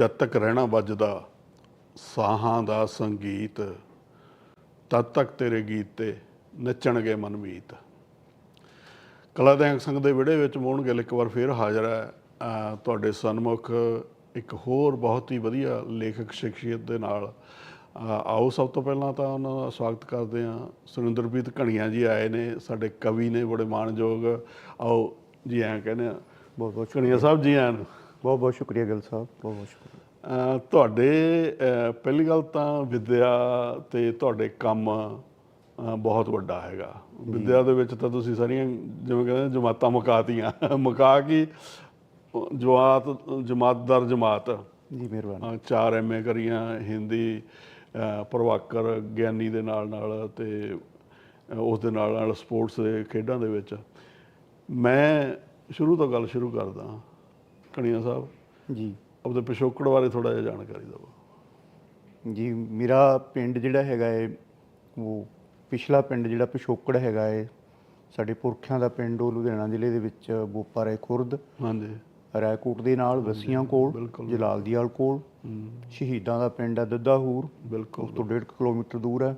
ਜਦ ਤੱਕ ਰਹਿਣਾ ਵੱਜਦਾ, ਸਾਹਾਂ ਦਾ ਸੰਗੀਤ, ਤਦ ਤੱਕ ਤੇਰੇ ਗੀਤ ਤੇ ਨੱਚਣਗੇ ਮਨਮੀਤ ਕਲਾ ਦੇ ਅੰਗ ਸੰਗ ਦੇ ਵਿੜੇ ਵਿੱਚ ਮੋਹਨ ਗਿੱਲ ਇੱਕ ਵਾਰ ਫੇਰ ਹਾਜ਼ਰ ਹੈ ਤੁਹਾਡੇ ਸਨਮੁਖ ਇੱਕ ਹੋਰ ਬਹੁਤ ਹੀ ਵਧੀਆ ਲੇਖਕ ਸ਼ਖਸੀਅਤ ਦੇ ਨਾਲ। ਆਓ ਸਭ ਤੋਂ ਪਹਿਲਾਂ ਤਾਂ ਉਹਨਾਂ ਦਾ ਸਵਾਗਤ ਕਰਦੇ ਹਾਂ। ਸੁਰਿੰਦਰਪ੍ਰੀਤ ਘਣੀਆਂ ਜੀ ਆਏ ਨੇ, ਸਾਡੇ ਕਵੀ ਨੇ, ਬੜੇ ਮਾਣਯੋਗ। ਆਓ ਜੀ ਐਂ ਕਹਿੰਦੇ ਆ ਬਹੁਤ ਬਹੁਤ ਘਣੀਆਂ ਸਾਹਿਬ ਜੀ ਆਇਆਂ ਨੂੰ ਬਹੁਤ ਬਹੁਤ ਸ਼ੁਕਰੀਆ ਗਿੱਲ ਸਾਹਿਬ ਬਹੁਤ ਬਹੁਤ ਸ਼ੁਕਰੀਆ। ਤੁਹਾਡੇ ਪਹਿਲੀ ਗੱਲ ਤਾਂ ਵਿਦਿਆ ਤੇ ਤੁਹਾਡੇ ਕੰਮ ਬਹੁਤ ਵੱਡਾ ਹੈਗਾ। ਵਿਦਿਆ ਦੇ ਵਿੱਚ ਤਾਂ ਤੁਸੀਂ ਸਾਰੀਆਂ ਜਿਵੇਂ ਕਹਿੰਦੇ ਜਮਾਤਾਂ ਮੁਕਾਤੀਆਂ ਮੁਕਾ ਕੀ ਜਮਾਤ ਜਮਾਤ ਦਰ ਜਮਾਤ। ਜੀ ਮਿਹਰਬਾਨੀ। ਚਾਰ ਐਮਏ ਕਰੀਆਂ ਹਿੰਦੀ ਅਹ ਪ੍ਰਭਾਕਰ ਗਿਆਨੀ ਦੇ ਨਾਲ ਨਾਲ ਤੇ ਉਸ ਦੇ ਨਾਲ ਨਾਲ ਸਪੋਰਟਸ ਦੇ ਖੇਡਾਂ ਦੇ ਵਿੱਚ। ਮੈਂ ਸ਼ੁਰੂ ਤੋਂ ਗੱਲ ਸ਼ੁਰੂ ਕਰਦਾ। ਕਣੀਆਂ ਸਾਹਿਬ। ਜੀ। ਆਪਦੇ ਪਿਛੋਕੜ ਬਾਰੇ ਥੋੜਾ ਜਿਹਾ ਜਾਣਕਾਰੀ ਦਿਓ। ਜੀ ਮੇਰਾ ਪਿੰਡ ਜਿਹੜਾ ਹੈਗਾ ਹੈ ਉਹ ਪਿਛਲਾ ਪਿੰਡ ਜਿਹੜਾ ਪਿਛੋਕੜ ਹੈਗਾ ਹੈ ਸਾਡੇ ਪੁਰਖਿਆਂ ਦਾ ਪਿੰਡ ਉਹ ਲੁਧਿਆਣਾ ਜ਼ਿਲ੍ਹੇ ਦੇ ਵਿੱਚ ਬੋਪਾਰੇ ਖੁਰਦ। ਹਾਂਜੀ। ਰਾਏਕੋਟ ਦੇ ਨਾਲ ਵਸੀਆਂ ਕੋਲ। ਜਲਾਲਦੀਵਾਲ ਕੋਲ। ਸ਼ਹੀਦਾਂ ਦਾ ਪਿੰਡ ਹੈ ਦੱਦਾਹੂਰ। ਬਿਲਕੁਲ। ਉਸ ਤੋਂ 1.5 ਕਿਲੋਮੀਟਰ ਦੂਰ ਹੈ।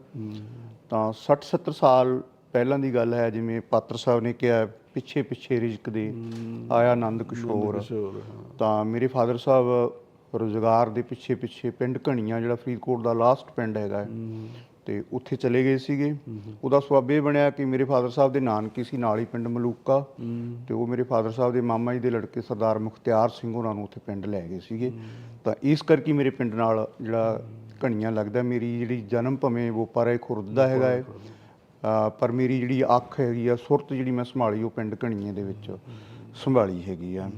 ਤਾਂ 60 70 ਸਾਲ ਪਹਿਲਾਂ ਦੀ ਗੱਲ ਹੈ ਜਿਵੇਂ ਪਾਤਰ ਸਾਹਿਬ ਨੇ ਕਿਹਾ ਪਿੱਛੇ ਪਿੱਛੇ ਰਿਜਕ ਦੇ ਆਇਆ ਆਨੰਦ ਕਿਸ਼ੋਰ। ਤਾਂ ਮੇਰੇ ਫਾਦਰ ਸਾਹਿਬ ਰੋਜ਼ਗਾਰ ਦੇ ਪਿੱਛੇ ਪਿੱਛੇ ਪਿੰਡ ਘਣੀਆਂ ਜਿਹੜਾ ਫਰੀਦਕੋਟ ਦਾ ਲਾਸਟ ਪਿੰਡ ਹੈਗਾ ਤੇ ਉੱਥੇ ਚਲੇ ਗਏ ਸੀਗੇ। ਉਹਦਾ ਇਹ ਬਣਿਆ ਕਿ ਮੇਰੇ ਫਾਦਰ ਸਾਹਿਬ ਦੇ ਨਾਨਕੀ ਸੀ ਨਾਲ ਹੀ ਪਿੰਡ ਮਲੂਕਾ। ਤੇ ਉਹ ਮੇਰੇ ਫਾਦਰ ਸਾਹਿਬ ਦੇ ਮਾਮਾ ਜੀ ਦੇ ਲੜਕੇ ਸਰਦਾਰ ਮੁਖਤਿਆਰ ਸਿੰਘ ਉਹਨਾਂ ਨੂੰ ਉੱਥੇ ਪਿੰਡ ਲੈ ਗਏ ਸੀਗੇ। ਤਾਂ ਇਸ ਕਰਕੇ ਮੇਰੇ ਪਿੰਡ ਨਾਲ ਜਿਹੜਾ ਘਣੀਆਂ ਲੱਗਦਾ ਮੇਰੀ ਜਿਹੜੀ ਜਨਮ ਭਵੇਂ ਵੋਪਾਰੇ ਖੁਰਦ ਦਾ ਹੈਗਾ ਹੈ ਪਰ ਮੇਰੀ ਜਿਹੜੀ ਅੱਖ ਹੈਗੀ ਆ ਸੁਰਤ ਜਿਹੜੀ ਮੈਂ ਸੰਭਾਲੀ ਉਹ ਪਿੰਡ ਘਣੀਏ ਦੇ ਵਿੱਚ ਸੰਭਾਲੀ ਹੈਗੀ ਆ।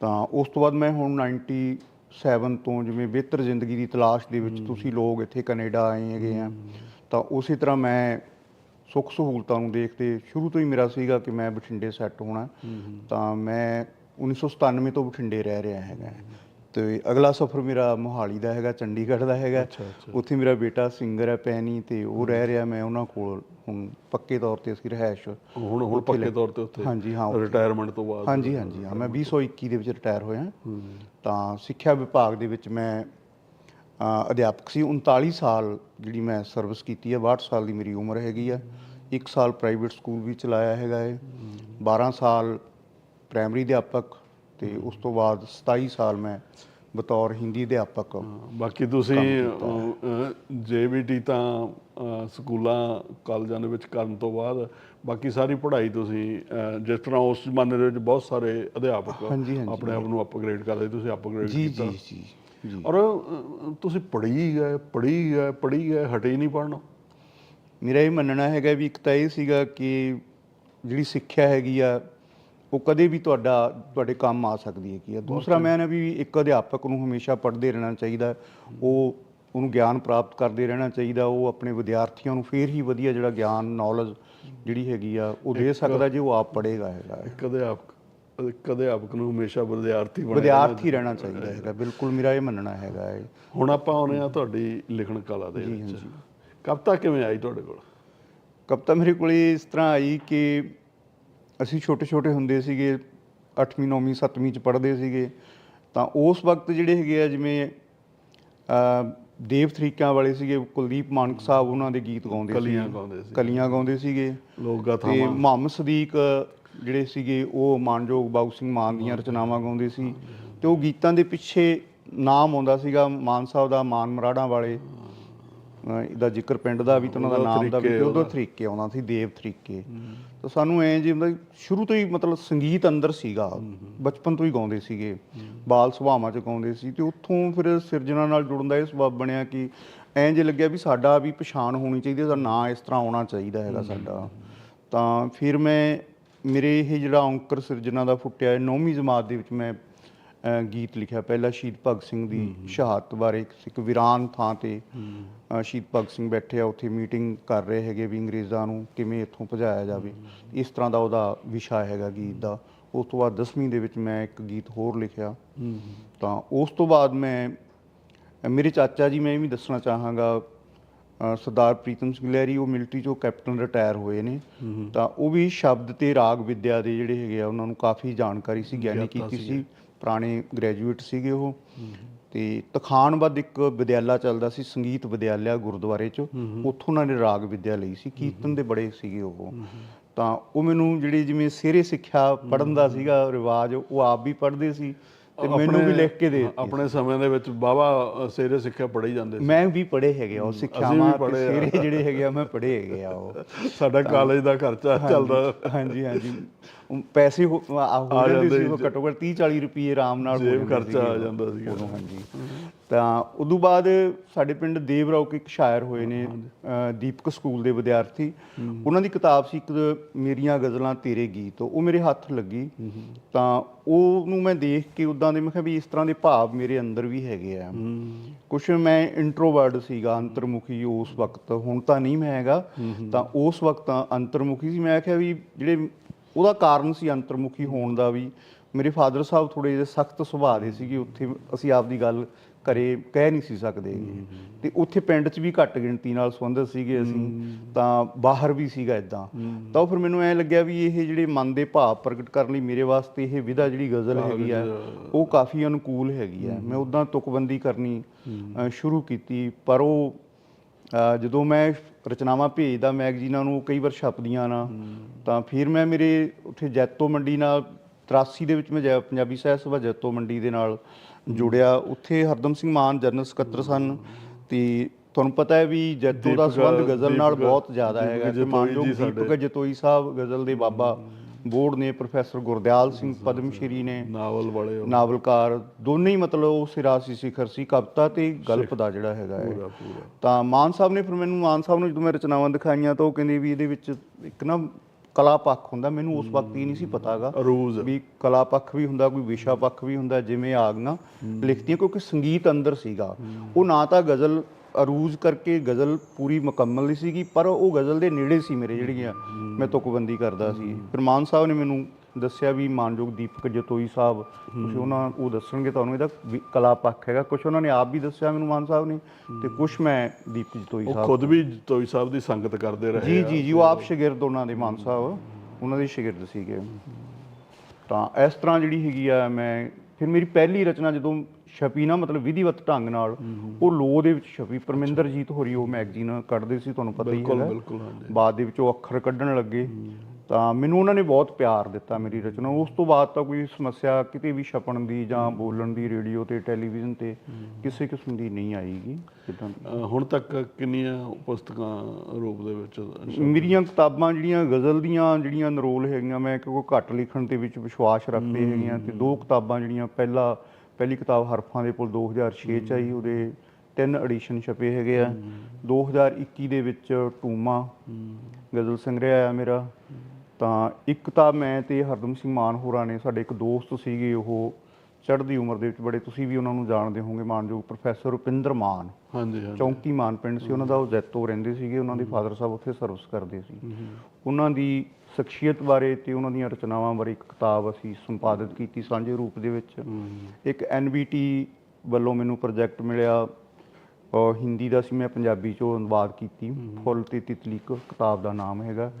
ਤਾਂ ਉਸ ਤੋਂ ਬਾਅਦ ਮੈਂ ਹੁਣ 97 ਤੋਂ ਜਿਵੇਂ ਬਿਹਤਰ ਜ਼ਿੰਦਗੀ ਦੀ ਤਲਾਸ਼ ਦੇ ਵਿੱਚ ਤੁਸੀਂ ਲੋਕ ਇੱਥੇ ਕੈਨੇਡਾ ਆਏ ਹੈਗੇ ਆ ਤਾਂ ਉਸੇ ਤਰ੍ਹਾਂ ਮੈਂ ਸੁੱਖ ਸਹੂਲਤਾਂ ਨੂੰ ਦੇਖਦੇ ਸ਼ੁਰੂ ਤੋਂ ਹੀ ਮੇਰਾ ਸੀਗਾ ਕਿ ਮੈਂ ਬਠਿੰਡੇ ਸੈੱਟ ਹੋਣਾ। ਤਾਂ ਮੈਂ 1997 ਤੋਂ ਬਠਿੰਡੇ ਰਹਿ ਰਿਹਾ ਹੈਗਾ। ਤੇ ਅਗਲਾ ਸਫ਼ਰ ਮੇਰਾ ਮੋਹਾਲੀ ਦਾ ਹੈਗਾ ਚੰਡੀਗੜ੍ਹ ਦਾ ਹੈਗਾ। ਉੱਥੇ ਮੇਰਾ ਬੇਟਾ ਸਿੰਗਰ ਹੈ ਪੈਣੀ ਤੇ ਉਹ ਰਹਿ ਰਿਹਾ ਮੈਂ ਉਹਨਾਂ ਕੋਲ। ਹੁਣ ਪੱਕੇ ਤੌਰ ਤੇ ਅਸੀਂ ਰਹਿائش ਹੁਣ ਹੁਣ ਪੱਕੇ ਤੌਰ ਤੇ ਉੱਥੇ ਹਾਂਜੀ ਹਾਂ ਰਿਟਾਇਰਮੈਂਟ ਤੋਂ ਬਾਅਦ। ਹਾਂਜੀ ਹਾਂਜੀ ਹਾਂ ਮੈਂ 2021 ਦੇ ਵਿੱਚ ਰਿਟਾਇਰ ਹੋਇਆ। ਤਾਂ ਸਿੱਖਿਆ ਵਿਭਾਗ ਦੇ ਵਿੱਚ ਮੈਂ ਅਧਿਆਪਕ ਸੀ। 39 ਸਾਲ ਜਿਹੜੀ ਮੈਂ ਸਰਵਿਸ ਕੀਤੀ ਹੈ 62 ਸਾਲ ਦੀ ਮੇਰੀ ਉਮਰ ਹੈਗੀ ਆ। ਇੱਕ ਸਾਲ ਪ੍ਰਾਈਵੇਟ ਸਕੂਲ ਵੀ ਚਲਾਇਆ ਹੈਗਾ ਹੈ। 12 ਸਾਲ ਪ੍ਰਾਇਮਰੀ ਅਧਿਆਪਕ ਤੇ ਉਸ ਤੋਂ ਬਾਅਦ 27 ਸਾਲ ਮੈਂ ਬਤੌਰ ਹਿੰਦੀ ਅਧਿਆਪਕ ਹਾਂ, ਬਾਕੀ ਤੁਸੀਂ ਜੇਬੀਟੀ ਤਾਂ ਅਹ, ਸਕੂਲਾਂ ਕਾਲਜਾਂ ਦੇ ਵਿੱਚ ਕਰਨ ਤੋਂ ਬਾਅਦ ਬਾਕੀ ਸਾਰੀ ਪੜ੍ਹਾਈ ਤੁਸੀਂ ਜਿਸ ਤਰ੍ਹਾਂ ਉਸ ਜ਼ਮਾਨੇ ਦੇ ਵਿੱਚ ਬਹੁਤ ਸਾਰੇ ਅਧਿਆਪਕ। ਆਪਣੇ ਆਪ ਨੂੰ ਅਪਗ੍ਰੇਡ ਕਰਦੇ ਤੁਸੀਂ ਅਪਗ੍ਰੇਡ ਜੀ ਕੀਤਾ। ਜੀ ਜੀ ਜੀ। ਔਰ ਤੁਸੀਂ ਪੜ੍ਹੀ ਗਏ ਪੜ੍ਹੀ ਗਏ ਪੜ੍ਹੀ ਗਏ ਹਟੇ ਹੀ ਨਹੀਂ ਪੜ੍ਹਨਾ। ਮੇਰਾ ਇਹ ਮੰਨਣਾ ਹੈਗਾ ਵੀ ਇੱਕ ਤਾਂ ਇਹ ਸੀਗਾ ਕਿ ਜਿਹੜੀ ਸਿੱਖਿਆ ਹੈਗੀ ਆ ਉਹ ਕਦੇ ਵੀ ਤੁਹਾਡਾ ਤੁਹਾਡੇ ਕੰਮ ਆ ਸਕਦੀ ਹੈ ਕੀ ਆ ਦੂਸਰਾ ਮੈਂ ਨਾ ਵੀ ਇੱਕ ਅਧਿਆਪਕ ਨੂੰ ਹਮੇਸ਼ਾ ਪੜ੍ਹਦੇ ਰਹਿਣਾ ਚਾਹੀਦਾ ਉਹ ਉਹਨੂੰ ਗਿਆਨ ਪ੍ਰਾਪਤ ਕਰਦੇ ਰਹਿਣਾ ਚਾਹੀਦਾ ਉਹ ਆਪਣੇ ਵਿਦਿਆਰਥੀਆਂ ਨੂੰ ਫੇਰ ਹੀ ਵਧੀਆ ਜਿਹੜਾ ਗਿਆਨ ਨੌਲੇਜ ਜਿਹੜੀ ਹੈਗੀ ਆ ਉਹ ਦੇ ਸਕਦਾ ਜੇ ਉਹ ਆਪ ਪੜ੍ਹੇਗਾ ਹੈਗਾ। ਇੱਕ ਅਧਿਆਪਕ ਇੱਕ ਅਧਿਆਪਕ ਨੂੰ ਹਮੇਸ਼ਾ ਵਿਦਿਆਰਥੀ ਬਣੇ ਵਿਦਿਆਰਥੀ ਰਹਿਣਾ ਚਾਹੀਦਾ ਹੈਗਾ। ਬਿਲਕੁਲ ਮੇਰਾ ਇਹ ਮੰਨਣਾ ਹੈਗਾ ਹੈ। ਹੁਣ ਆਪਾਂ ਆਉਨੇ ਆ ਤੁਹਾਡੀ ਲਿਖਣ ਕਲਾ ਦੇ ਵਿੱਚ। ਕਵਿਤਾ ਕਿਵੇਂ ਆਈ ਤੁਹਾਡੇ ਕੋਲ? ਕਵਿਤਾ ਮੇਰੇ ਕੋਲ ਇਸ ਤਰ੍ਹਾਂ ਆਈ ਕਿ ਅਸੀਂ ਛੋਟੇ ਛੋਟੇ ਹੁੰਦੇ ਸੀਗੇ 8ਵੀਂ 9ਵੀਂ 7ਵੀਂ ਚ ਪੜ੍ਹਦੇ ਸੀਗੇ ਤਾਂ ਉਸ ਵਕਤ ਜਿਹੜੇ ਹੈਗੇ ਆ ਜਿਵੇਂ ਅ ਦੇਵ ਤਰੀਕਿਆਂ ਵਾਲੇ ਸੀਗੇ ਕੁਲਦੀਪ ਮਾਨਕ ਸਾਹਿਬ ਉਹਨਾਂ ਦੇ ਗੀਤ ਗਾਉਂਦੇ ਸੀ ਕਲੀਆਂ ਗਾਉਂਦੇ ਸੀ ਕਲੀਆਂ ਗਾਉਂਦੇ ਸੀਗੇ। ਲੋਕ ਤੇ ਗਾਥਾਵਾਂ ਮੁਹੰਮਦ ਸਦੀਕ ਜਿਹੜੇ ਸੀਗੇ ਉਹ ਮਾਨਯੋਗ ਬਾਬੂ ਸਿੰਘ ਮਾਨ ਦੀਆਂ ਰਚਨਾਵਾਂ ਗਾਉਂਦੇ ਸੀ। ਤੇ ਉਹ ਗੀਤਾਂ ਦੇ ਪਿੱਛੇ ਨਾਮ ਆਉਂਦਾ ਸੀਗਾ ਮਾਨ ਸਾਹਿਬ ਦਾ ਮਾਨ ਮਰਾੜਾਂ ਵਾਲੇ। ਇਹਦਾ ਜ਼ਿਕਰ ਪਿੰਡ ਦਾ ਵੀ ਤੇ ਉਹਨਾਂ ਦਾ ਨਾਮ ਦਾ ਵੀ ਉਦੋਂ ਤਰੀਕੇ ਆਉਂਦਾ ਸੀ ਦੇਵ ਤਰੀਕੇ। ਤਾਂ ਸਾਨੂੰ ਐਂ ਜੀ ਮਤਲਬ ਸ਼ੁਰੂ ਤੋਂ ਹੀ ਮਤਲਬ ਸੰਗੀਤ ਅੰਦਰ ਸੀਗਾ। ਬਚਪਨ ਤੋਂ ਹੀ ਗਾਉਂਦੇ ਸੀਗੇ। ਬਾਲ ਸੁਭਾਵਾਂ ਚ ਗਾਉਂਦੇ ਸੀ ਤੇ ਉੱਥੋਂ ਫਿਰ ਸਿਰਜਣਾ ਨਾਲ ਜੁੜਨ ਦਾ ਇਹ ਸਬਬ ਬਣਿਆ ਕਿ ਐਂ ਜੇ ਲੱਗਿਆ ਵੀ ਸਾਡਾ ਵੀ ਪਛਾਣ ਹੋਣੀ ਚਾਹੀਦੀ ਹੈ ਨਾਂ ਇਸ ਤਰ੍ਹਾਂ ਆਉਣਾ ਚਾਹੀਦਾ ਹੈਗਾ ਸਾਡਾ। ਤਾਂ ਫਿਰ ਮੈਂ ਮੇਰੇ ਇਹ ਜਿਹੜਾ ਔਂਕਰ ਸਿਰਜਣਾ ਦਾ ਫੁੱਟਿਆ ਨੌਵੀਂ ਜਮਾਤ ਦੇ ਵਿੱਚ ਮੈਂ ਅ, ਗੀਤ ਲਿਖਿਆ। ਪਹਿਲਾ ਸ਼ਹੀਦ ਭਗਤ ਸਿੰਘ ਦੀ ਸ਼ਹਾਦਤ ਬਾਰੇ ਇੱਕ ਇੱਕ ਵੀਰਾਨ ਥਾਂ ਤੇ ਅ, ਸ਼ਹੀਦ ਭਗਤ ਸਿੰਘ ਬੈਠੇ ਆ ਉੱਥੇ ਮੀਟਿੰਗ ਕਰ ਰਹੇ ਹੈਗੇ ਵੀ ਅੰਗਰੇਜ਼ਾਂ ਨੂੰ ਕਿਵੇਂ ਇੱਥੋਂ ਭਜਾਇਆ ਜਾਵੇ। ਇਸ ਤਰ੍ਹਾਂ ਦਾ ਉਹਦਾ ਵਿਸ਼ਾ ਹੈਗਾ ਗੀਤ ਦਾ। ਉਸ ਤੋਂ ਬਾਅਦ 10ਵੀਂ ਦੇ ਵਿੱਚ ਮੈਂ ਇੱਕ ਗੀਤ ਹੋਰ ਲਿਖਿਆ। ਤਾਂ ਉਸ ਤੋਂ ਬਾਅਦ ਮੈਂ ਮੇਰੇ ਚਾਚਾ ਜੀ ਮੈਂ ਇਹ ਵੀ ਦੱਸਣਾ ਚਾਹਾਂਗਾ ਅ, ਸਰਦਾਰ ਪ੍ਰੀਤਮ ਸਿੰਘ ਲਹਿਰੀ ਉਹ ਮਿਲਟਰੀ ਚੋਂ ਕੈਪਟਨ ਰਿਟਾਇਰ ਹੋਏ ਨੇ। ਤਾਂ ਉਹ ਵੀ ਸ਼ਬਦ ਤੇ ਰਾਗ ਵਿਦਿਆ ਦੇ ਜਿਹੜੇ ਹੈਗੇ ਆ ਉਹਨਾਂ ਨੂੰ ਕਾਫੀ ਜਾਣਕਾਰੀ ਸੀ ਗਿਆਨੀ ਕੀਤੀ ਸੀ। ਪੁਰਾਣੇ ਗ੍ਰੈਜੂਏਟ ਸੀਗੇ ਉਹ। ਤੇ ਤਖਾਨਬੱਧ ਇੱਕ ਵਿਦਿਆਲਾ ਚੱਲਦਾ ਸੀ ਸੰਗੀਤ ਵਿਦਿਆਲਿਆ ਗੁਰਦੁਆਰੇ 'ਚ। ਉੱਥੋਂ ਉਹਨਾਂ ਨੇ ਰਾਗ ਵਿਦਿਆ ਲਈ ਸੀ ਕੀਰਤਨ ਦੇ ਬੜੇ ਸੀਗੇ ਉਹ। ਤਾਂ ਉਹ ਮੈਨੂੰ ਜਿਹੜੀ ਜਿਵੇਂ ਸਿਹਰੇ ਸਿੱਖਿਆ ਪੜਨ ਦਾ ਸੀਗਾ ਰਿਵਾਜ ਉਹ ਆਪ ਵੀ ਪੜ੍ਹਦੇ ਸੀ ਤੇ ਮੈਨੂੰ ਵੀ ਲਿਖ ਕੇ ਦੇ ਆਪਣੇ ਸਮੇਂ ਦੇ ਵਿੱਚ ਬਾਵਾ ਸੇਰੇ ਸਿੱਖਿਆ ਪੜ੍ਹੀ ਜਾਂਦੇ ਸੀ। ਮੈਂ ਵੀ ਪੜ੍ਹੇ ਹੈਗੇ ਆ ਉਹ ਸਿੱਖਿਆਵਾਂ ਤੇ। ਸਿਹਰੇ ਜਿਹੜੇ ਹੈਗੇ ਆ ਮੈਂ ਪੜ੍ਹੇ ਹੈਗੇ ਆ ਉਹ। ਸਾਡਾ ਕਾਲਜ ਦਾ ਖਰਚਾ ਚੱਲਦਾ। ਹਾਂਜੀ ਹਾਂਜੀ। ਉਹ ਪੈਸੇ ਹੋ ਆ- ਹੋ ਜਾਂਦੇ ਸੀ ਉਹ ਘੱਟੋ ਘੱਟ 30 40 ਰੁਪਏ ਆਰਾਮ ਨਾਲ ਹੋ ਜੇਬ ਜਾਂਦੇ ਖਰਚਾ ਆ ਜਾਂਦਾ ਸੀਗਾ। ਉਦੋਂ, ਹਾਂਜੀ। ਤਾਂ ਉਦੋਂ ਬਾਅਦ ਸਾਡੇ ਪਿੰਡ ਦੇਵਰਾਓ ਕੇ ਇੱਕ ਸ਼ਾਇਰ ਹੋਏ ਨੇ ਅ, ਦੀਪਕ ਸਕੂਲ ਦੇ ਵਿਦਿਆਰਥੀ। ਉਹਨਾਂ ਦੀ ਕਿਤਾਬ ਸੀ ਇੱਕ ਮੇਰੀਆਂ ਗਜ਼ਲਾਂ ਤੇਰੇ ਗੀਤ। ਉਹ ਮੇਰੇ ਹੱਥ ਲੱਗੀ। ਤਾਂ ਉਹਨੂੰ ਮੈਂ ਦੇਖ ਕੇ ਉਦਾਂ ਦੇ ਮੈਂ ਕਿਹਾ ਵੀ ਇਸ ਤਰ੍ਹਾਂ ਦੇ ਭਾਵ ਮੇਰੇ ਅੰਦਰ ਵੀ ਹੈਗੇ ਆ। ਕੁਛ ਮੈਂ ਇੰਟਰੋਵਰਟ ਸੀਗਾ ਅੰਤਰਮੁਖੀ ਉਸ ਵਕਤ। ਹੁਣ ਤਾਂ ਨਹੀਂ ਮੈਂ ਹੈਗਾ। ਤਾਂ ਉਸ ਵਕਤ ਅੰਤਰਮੁਖੀ ਸੀ। ਮੈਂ ਕਿਹਾ ਵੀ ਜਿਹੜੇ ਉਹਦਾ ਕਾਰਨ ਸੀ ਅੰਤਰਮੁਖੀ ਹੋਣ ਦਾ ਵੀ। ਮੇਰੇ ਫਾਦਰ ਸਾਹਿਬ ਥੋੜੇ ਜਿਹੇ ਸਖਤ ਸੁਭਾਅ ਦੇ ਸੀਗੇ ਉੱਥੇ ਅਸੀਂ ਆਪਦੀ ਗੱਲ ਘਰੇ ਕਹਿ ਨਹੀਂ ਸੀ ਸਕਦੇ। ਤੇ ਉੱਥੇ ਪਿੰਡ 'ਚ ਵੀ ਘੱਟ ਗਿਣਤੀ ਨਾਲ ਸੰਬੰਧਿਤ ਸੀਗੇ ਅਸੀਂ ਤਾਂ ਬਾਹਰ ਵੀ ਸੀਗਾ ਇਦਾਂ ਤਾਂ ਉਹ ਫਿਰ ਮੈਨੂੰ ਐ ਲੱਗਿਆ ਵੀ ਇਹ ਜਿਹੜੇ ਮਨ ਦੇ ਭਾਵ ਪ੍ਰਗਟ ਕਰਨ ਲਈ ਮੇਰੇ ਵਾਸਤੇ ਇਹ ਵਿਧਾ ਜਿਹੜੀ ਗਜ਼ਲ ਹੈਗੀ ਆ ਉਹ ਕਾਫੀ ਅਨੁਕੂਲ ਹੈਗੀ ਆ। ਮੈਂ ਉਦਾਂ ਤੁਕਬੰਦੀ ਕਰਨੀ ਸ਼ੁਰੂ ਕੀਤੀ ਪਰ ਉਹ ਜਦੋਂ ਮੈਂ ਰਚਨਾਵਾਂ ਭੇਜਦਾ ਮੈਗਜ਼ੀਨਾਂ ਨੂੰ ਕਈ ਵਾਰ ਛਪਦੀਆਂ ਨਾ ਤਾਂ ਫਿਰ ਮੈਂ ਮੇਰੇ ਉੱਥੇ ਜੈਤੋ ਮੰਡੀ ਨਾਲ 83 ਦੇ ਵਿੱਚ ਮੈਂ ਪੰਜਾਬੀ ਸਾਹਿਤ ਸਭਾ ਜੈਤੋ ਮੰਡੀ ਦੇ ਨਾਲ ਜੁੜਿਆ। ਉੱਥੇ ਹਰਦਮ ਸਿੰਘ ਮਾਨ ਜਨਰਲ ਸਕੱਤਰ ਸਨ ਤੇ ਤੁਹਾਨੂੰ ਪਤਾ ਹੈ ਵੀ ਜੈਤੋ ਦਾ ਸੰਬੰਧ ਗਜ਼ਲ ਨਾਲ ਬਹੁਤ ਜ਼ਿਆਦਾ ਹੈਗਾ। ਜਤੋਈ ਮਾਨਯੋਗ ਜੀ ਸਾਡੇ। ਦੀਪਕ ਜਤੋਈ ਸਾਹਿਬ ਗਜ਼ਲ ਦੇ ਬਾਬਾ। ਬੋਰਡ ਨੇ ਪ੍ਰੋਫੈਸਰ ਗੁਰਦਿਆਲ ਸਿੰਘ ਪਦਮ ਸ਼੍ਰੀ ਨੇ ਨਾਵਲ ਵਾਲੇ ਨਾਵਲਕਾਰ ਦੋਨੇ ਹੀ ਮਤਲਬ ਉਹ ਸਿਰਾਸੀ ਸਿਖਰ ਸੀ ਕਵਿਤਾ ਤੇ ਗਲਪ ਦਾ ਜਿਹੜਾ ਹੈਗਾ ਹੈ। ਤਾਂ ਮਾਨ ਸਾਹਿਬ ਨੇ ਫਿਰ ਮੈਨੂੰ ਮਾਨ ਸਾਹਿਬ ਨੂੰ ਜਦੋਂ ਮੈਂ ਰਚਨਾਵਾਂ ਦਿਖਾਈਆਂ ਤਾਂ ਉਹ ਕਹਿੰਦੇ ਵੀ ਇਹਦੇ ਵਿੱਚ ਇੱਕ ਨਾ ਕਲਾ ਪੱਖ ਹੁੰਦਾ ਮੈਨੂੰ ਉਸ ਵਕਤ ਹੀ ਨਹੀਂ ਸੀ ਪਤਾਗਾ ਵੀ ਕਲਾ ਪੱਖ ਵੀ ਹੁੰਦਾ ਕੋਈ ਵਿਸ਼ਾ ਪੱਖ ਵੀ ਹੁੰਦਾ ਜਿਵੇਂ ਆਗਨਾ ਲਿਖਤੀਆਂ ਕਿਉਂਕਿ ਸੰਗੀਤ ਅੰਦਰ ਸੀਗਾ। ਉਹ ਨਾ ਤਾਂ ਗਜ਼ਲ ਅਰੂਜ਼ ਕਰਕੇ ਗਜ਼ਲ ਪੂਰੀ ਮੁਕੰਮਲ ਨਹੀਂ ਸੀਗੀ ਪਰ ਉਹ ਗਜ਼ਲ ਦੇ ਨੇੜੇ ਸੀ ਮੇਰੇ ਜਿਹੜੀਆਂ ਮੈਂ ਤੁਕਬੰਦੀ ਕਰਦਾ ਸੀ। ਫਿਰ ਮਾਨ ਸਾਹਿਬ ਨੇ ਮੈਨੂੰ ਦੱਸਿਆ ਵੀ ਮਾਨਯੋਗ ਦੀਪਕ ਜਤੋਈ ਸਾਹਿਬ ਕੁਛ ਉਹਨਾਂ ਉਹ ਦੱਸਣਗੇ ਤੁਹਾਨੂੰ ਇਹਦਾ ਵੀ ਕਲਾ ਪੱਖ ਹੈਗਾ। ਕੁਝ ਉਹਨਾਂ ਨੇ ਆਪ ਵੀ ਦੱਸਿਆ ਮੈਨੂੰ ਮਾਨ ਸਾਹਿਬ ਨੇ ਤੇ ਕੁਝ ਮੈਂ ਦੀਪਕ ਜਤੋਈ ਉਹ ਸਾਹਿਬ ਖੁਦ ਵੀ ਤੋਈ ਸਾਹਿਬ ਦੀ ਸੰਗਤ ਕਰਦੇ ਰਹੇ ਜੀ। ਜੀ ਜੀ ਉਹ ਆਪ ਸ਼ਾਗਿਰਦ ਉਹਨਾਂ ਦੇ ਮਾਨ ਸਾਹਿਬ ਉਹਨਾਂ ਦੇ ਸ਼ਾਗਿਰਦ ਸੀਗੇ। ਤਾਂ ਇਸ ਤਰ੍ਹਾਂ ਜਿਹੜੀ ਹੈਗੀ ਆ ਮੈਂ ਫਿਰ ਮੇਰੀ ਪਹਿਲੀ ਰਚਨਾ ਜਦੋਂ ਛਪੀ ਨਾ ਮਤਲਬ ਵਿਧੀਵਤ ਢੰਗ ਨਾਲ ਉਹ ਲੋ ਦੇ ਵਿੱਚ ਛਪੀ। ਪਰਮਿੰਦਰਜੀਤ ਹੋਰੀ ਉਹ ਮੈਗਜ਼ੀਨ ਕੱਢਦੇ ਸੀ ਤੁਹਾਨੂੰ ਪਤਾ ਹੀ ਹਾਂਜੀ। ਬਾਅਦ ਦੇ ਵਿੱਚ ਉਹ ਅੱਖਰ ਕੱਢਣ ਲੱਗੇ। ਤਾਂ ਮੈਨੂੰ ਉਹਨਾਂ ਨੇ ਬਹੁਤ ਪਿਆਰ ਦਿੱਤਾ ਮੇਰੀ ਰਚਨਾ। ਉਸ ਤੋਂ ਬਾਅਦ ਤਾਂ ਕੋਈ ਸਮੱਸਿਆ ਕਿਤੇ ਵੀ ਛਪਣ ਦੀ ਜਾਂ ਬੋਲਣ ਦੀ ਰੇਡੀਓ ਤੇ ਟੈਲੀਵਿਜ਼ਨ ਤੇ ਕਿਸੇ ਕਿਸਮ ਦੀ ਨਹੀਂ ਆਈਗੀ। ਜਿੱਦਾਂ ਹੁਣ ਤੱਕ ਕਿੰਨੀਆਂ ਪੁਸਤਕਾਂ ਰੂਪ ਦੇ ਵਿੱਚ ਮੇਰੀਆਂ ਕਿਤਾਬਾਂ ਜਿਹੜੀਆਂ ਗਜ਼ਲ ਦੀਆਂ ਜਿਹੜੀਆਂ ਨਰੋਲ ਹੈਗੀਆਂ ਮੈਂ ਕਿਉਂਕਿ ਘੱਟ ਲਿਖਣ ਦੇ ਵਿੱਚ ਵਿਸ਼ਵਾਸ ਰੱਖਦੇ ਹੈਗੀਆਂ ਤੇ ਦੋ ਕਿਤਾਬਾਂ ਜਿਹੜੀਆਂ ਪਹਿਲਾ ਪਹਿਲੀ ਕਿਤਾਬ ਹਰਫਾਂ ਦੇ ਪੁਲ 2006 ਚ ਆਈ ਉਹਦੇ ਤਿੰਨ ਐਡੀਸ਼ਨ ਛਪੇ ਹੈਗੇ ਆ। 2021 ਦੇ ਵਿੱਚ ਟੂਮਾ ਗਜ਼ਲ ਸੰਗ੍ਰਹਿ ਆਇਆ ਮੇਰਾ। ਤਾਂ ਇੱਕ ਕਿਤਾਬ ਮੈਂ ਤੇ ਹਰਦਮ ਸਿੰਘ ਮਾਨ ਹੋਰਾਂ ਨੇ ਸਾਡੇ ਇੱਕ ਦੋਸਤ ਸੀਗੇ ਉਹ ਚੜ੍ਹਦੀ ਉਮਰ ਦੇ ਵਿੱਚ ਬੜੇ ਤੁਸੀਂ ਵੀ ਉਹਨਾਂ ਨੂੰ ਜਾਣਦੇ ਹੋਵੋਗੇ ਮਾਨਯੋਗ ਪ੍ਰੋਫੈਸਰ ਰੁਪਿੰਦਰ ਮਾਨ। ਹਾਂਜੀ ਹਾਂਜੀ। ਚੌਂਕੀ ਮਾਨ ਪਿੰਡ ਸੀ ਉਹਨਾਂ ਦਾ ਉਹ ਜੈਤੋ ਰਹਿੰਦੇ ਸੀਗੇ ਉਹਨਾਂ ਦੇ ਫਾਦਰ ਸਾਹਿਬ ਉੱਥੇ ਸਰਵਿਸ ਕਰਦੇ ਸੀ। ਉਹਨਾਂ ਦੀ ਸ਼ਖਸੀਅਤ ਬਾਰੇ ਤੇ ਉਹਨਾਂ ਦੀਆਂ ਰਚਨਾਵਾਂ ਬਾਰੇ ਇੱਕ ਕਿਤਾਬ ਅਸੀਂ ਸੰਪਾਦਿਤ ਕੀਤੀ ਸਾਂਝੇ ਰੂਪ ਦੇ ਵਿੱਚ। ਇੱਕ ਐਨਬੀਟੀ ਵੱਲੋਂ ਮੈਨੂੰ ਪ੍ਰੋਜੈਕਟ ਮਿਲਿਆ। ਔਰ ਹਿੰਦੀ ਦਾ ਸੀ ਮੈਂ ਪੰਜਾਬੀ ਚੋਂ ਅਨੁਵਾਦ ਕੀਤੀ। ਫੁੱਲ ਤੇ ਤਿਤਲੀ ਕਿਤਾਬ ਦਾ ਨਾਮ ਹੈਗਾ।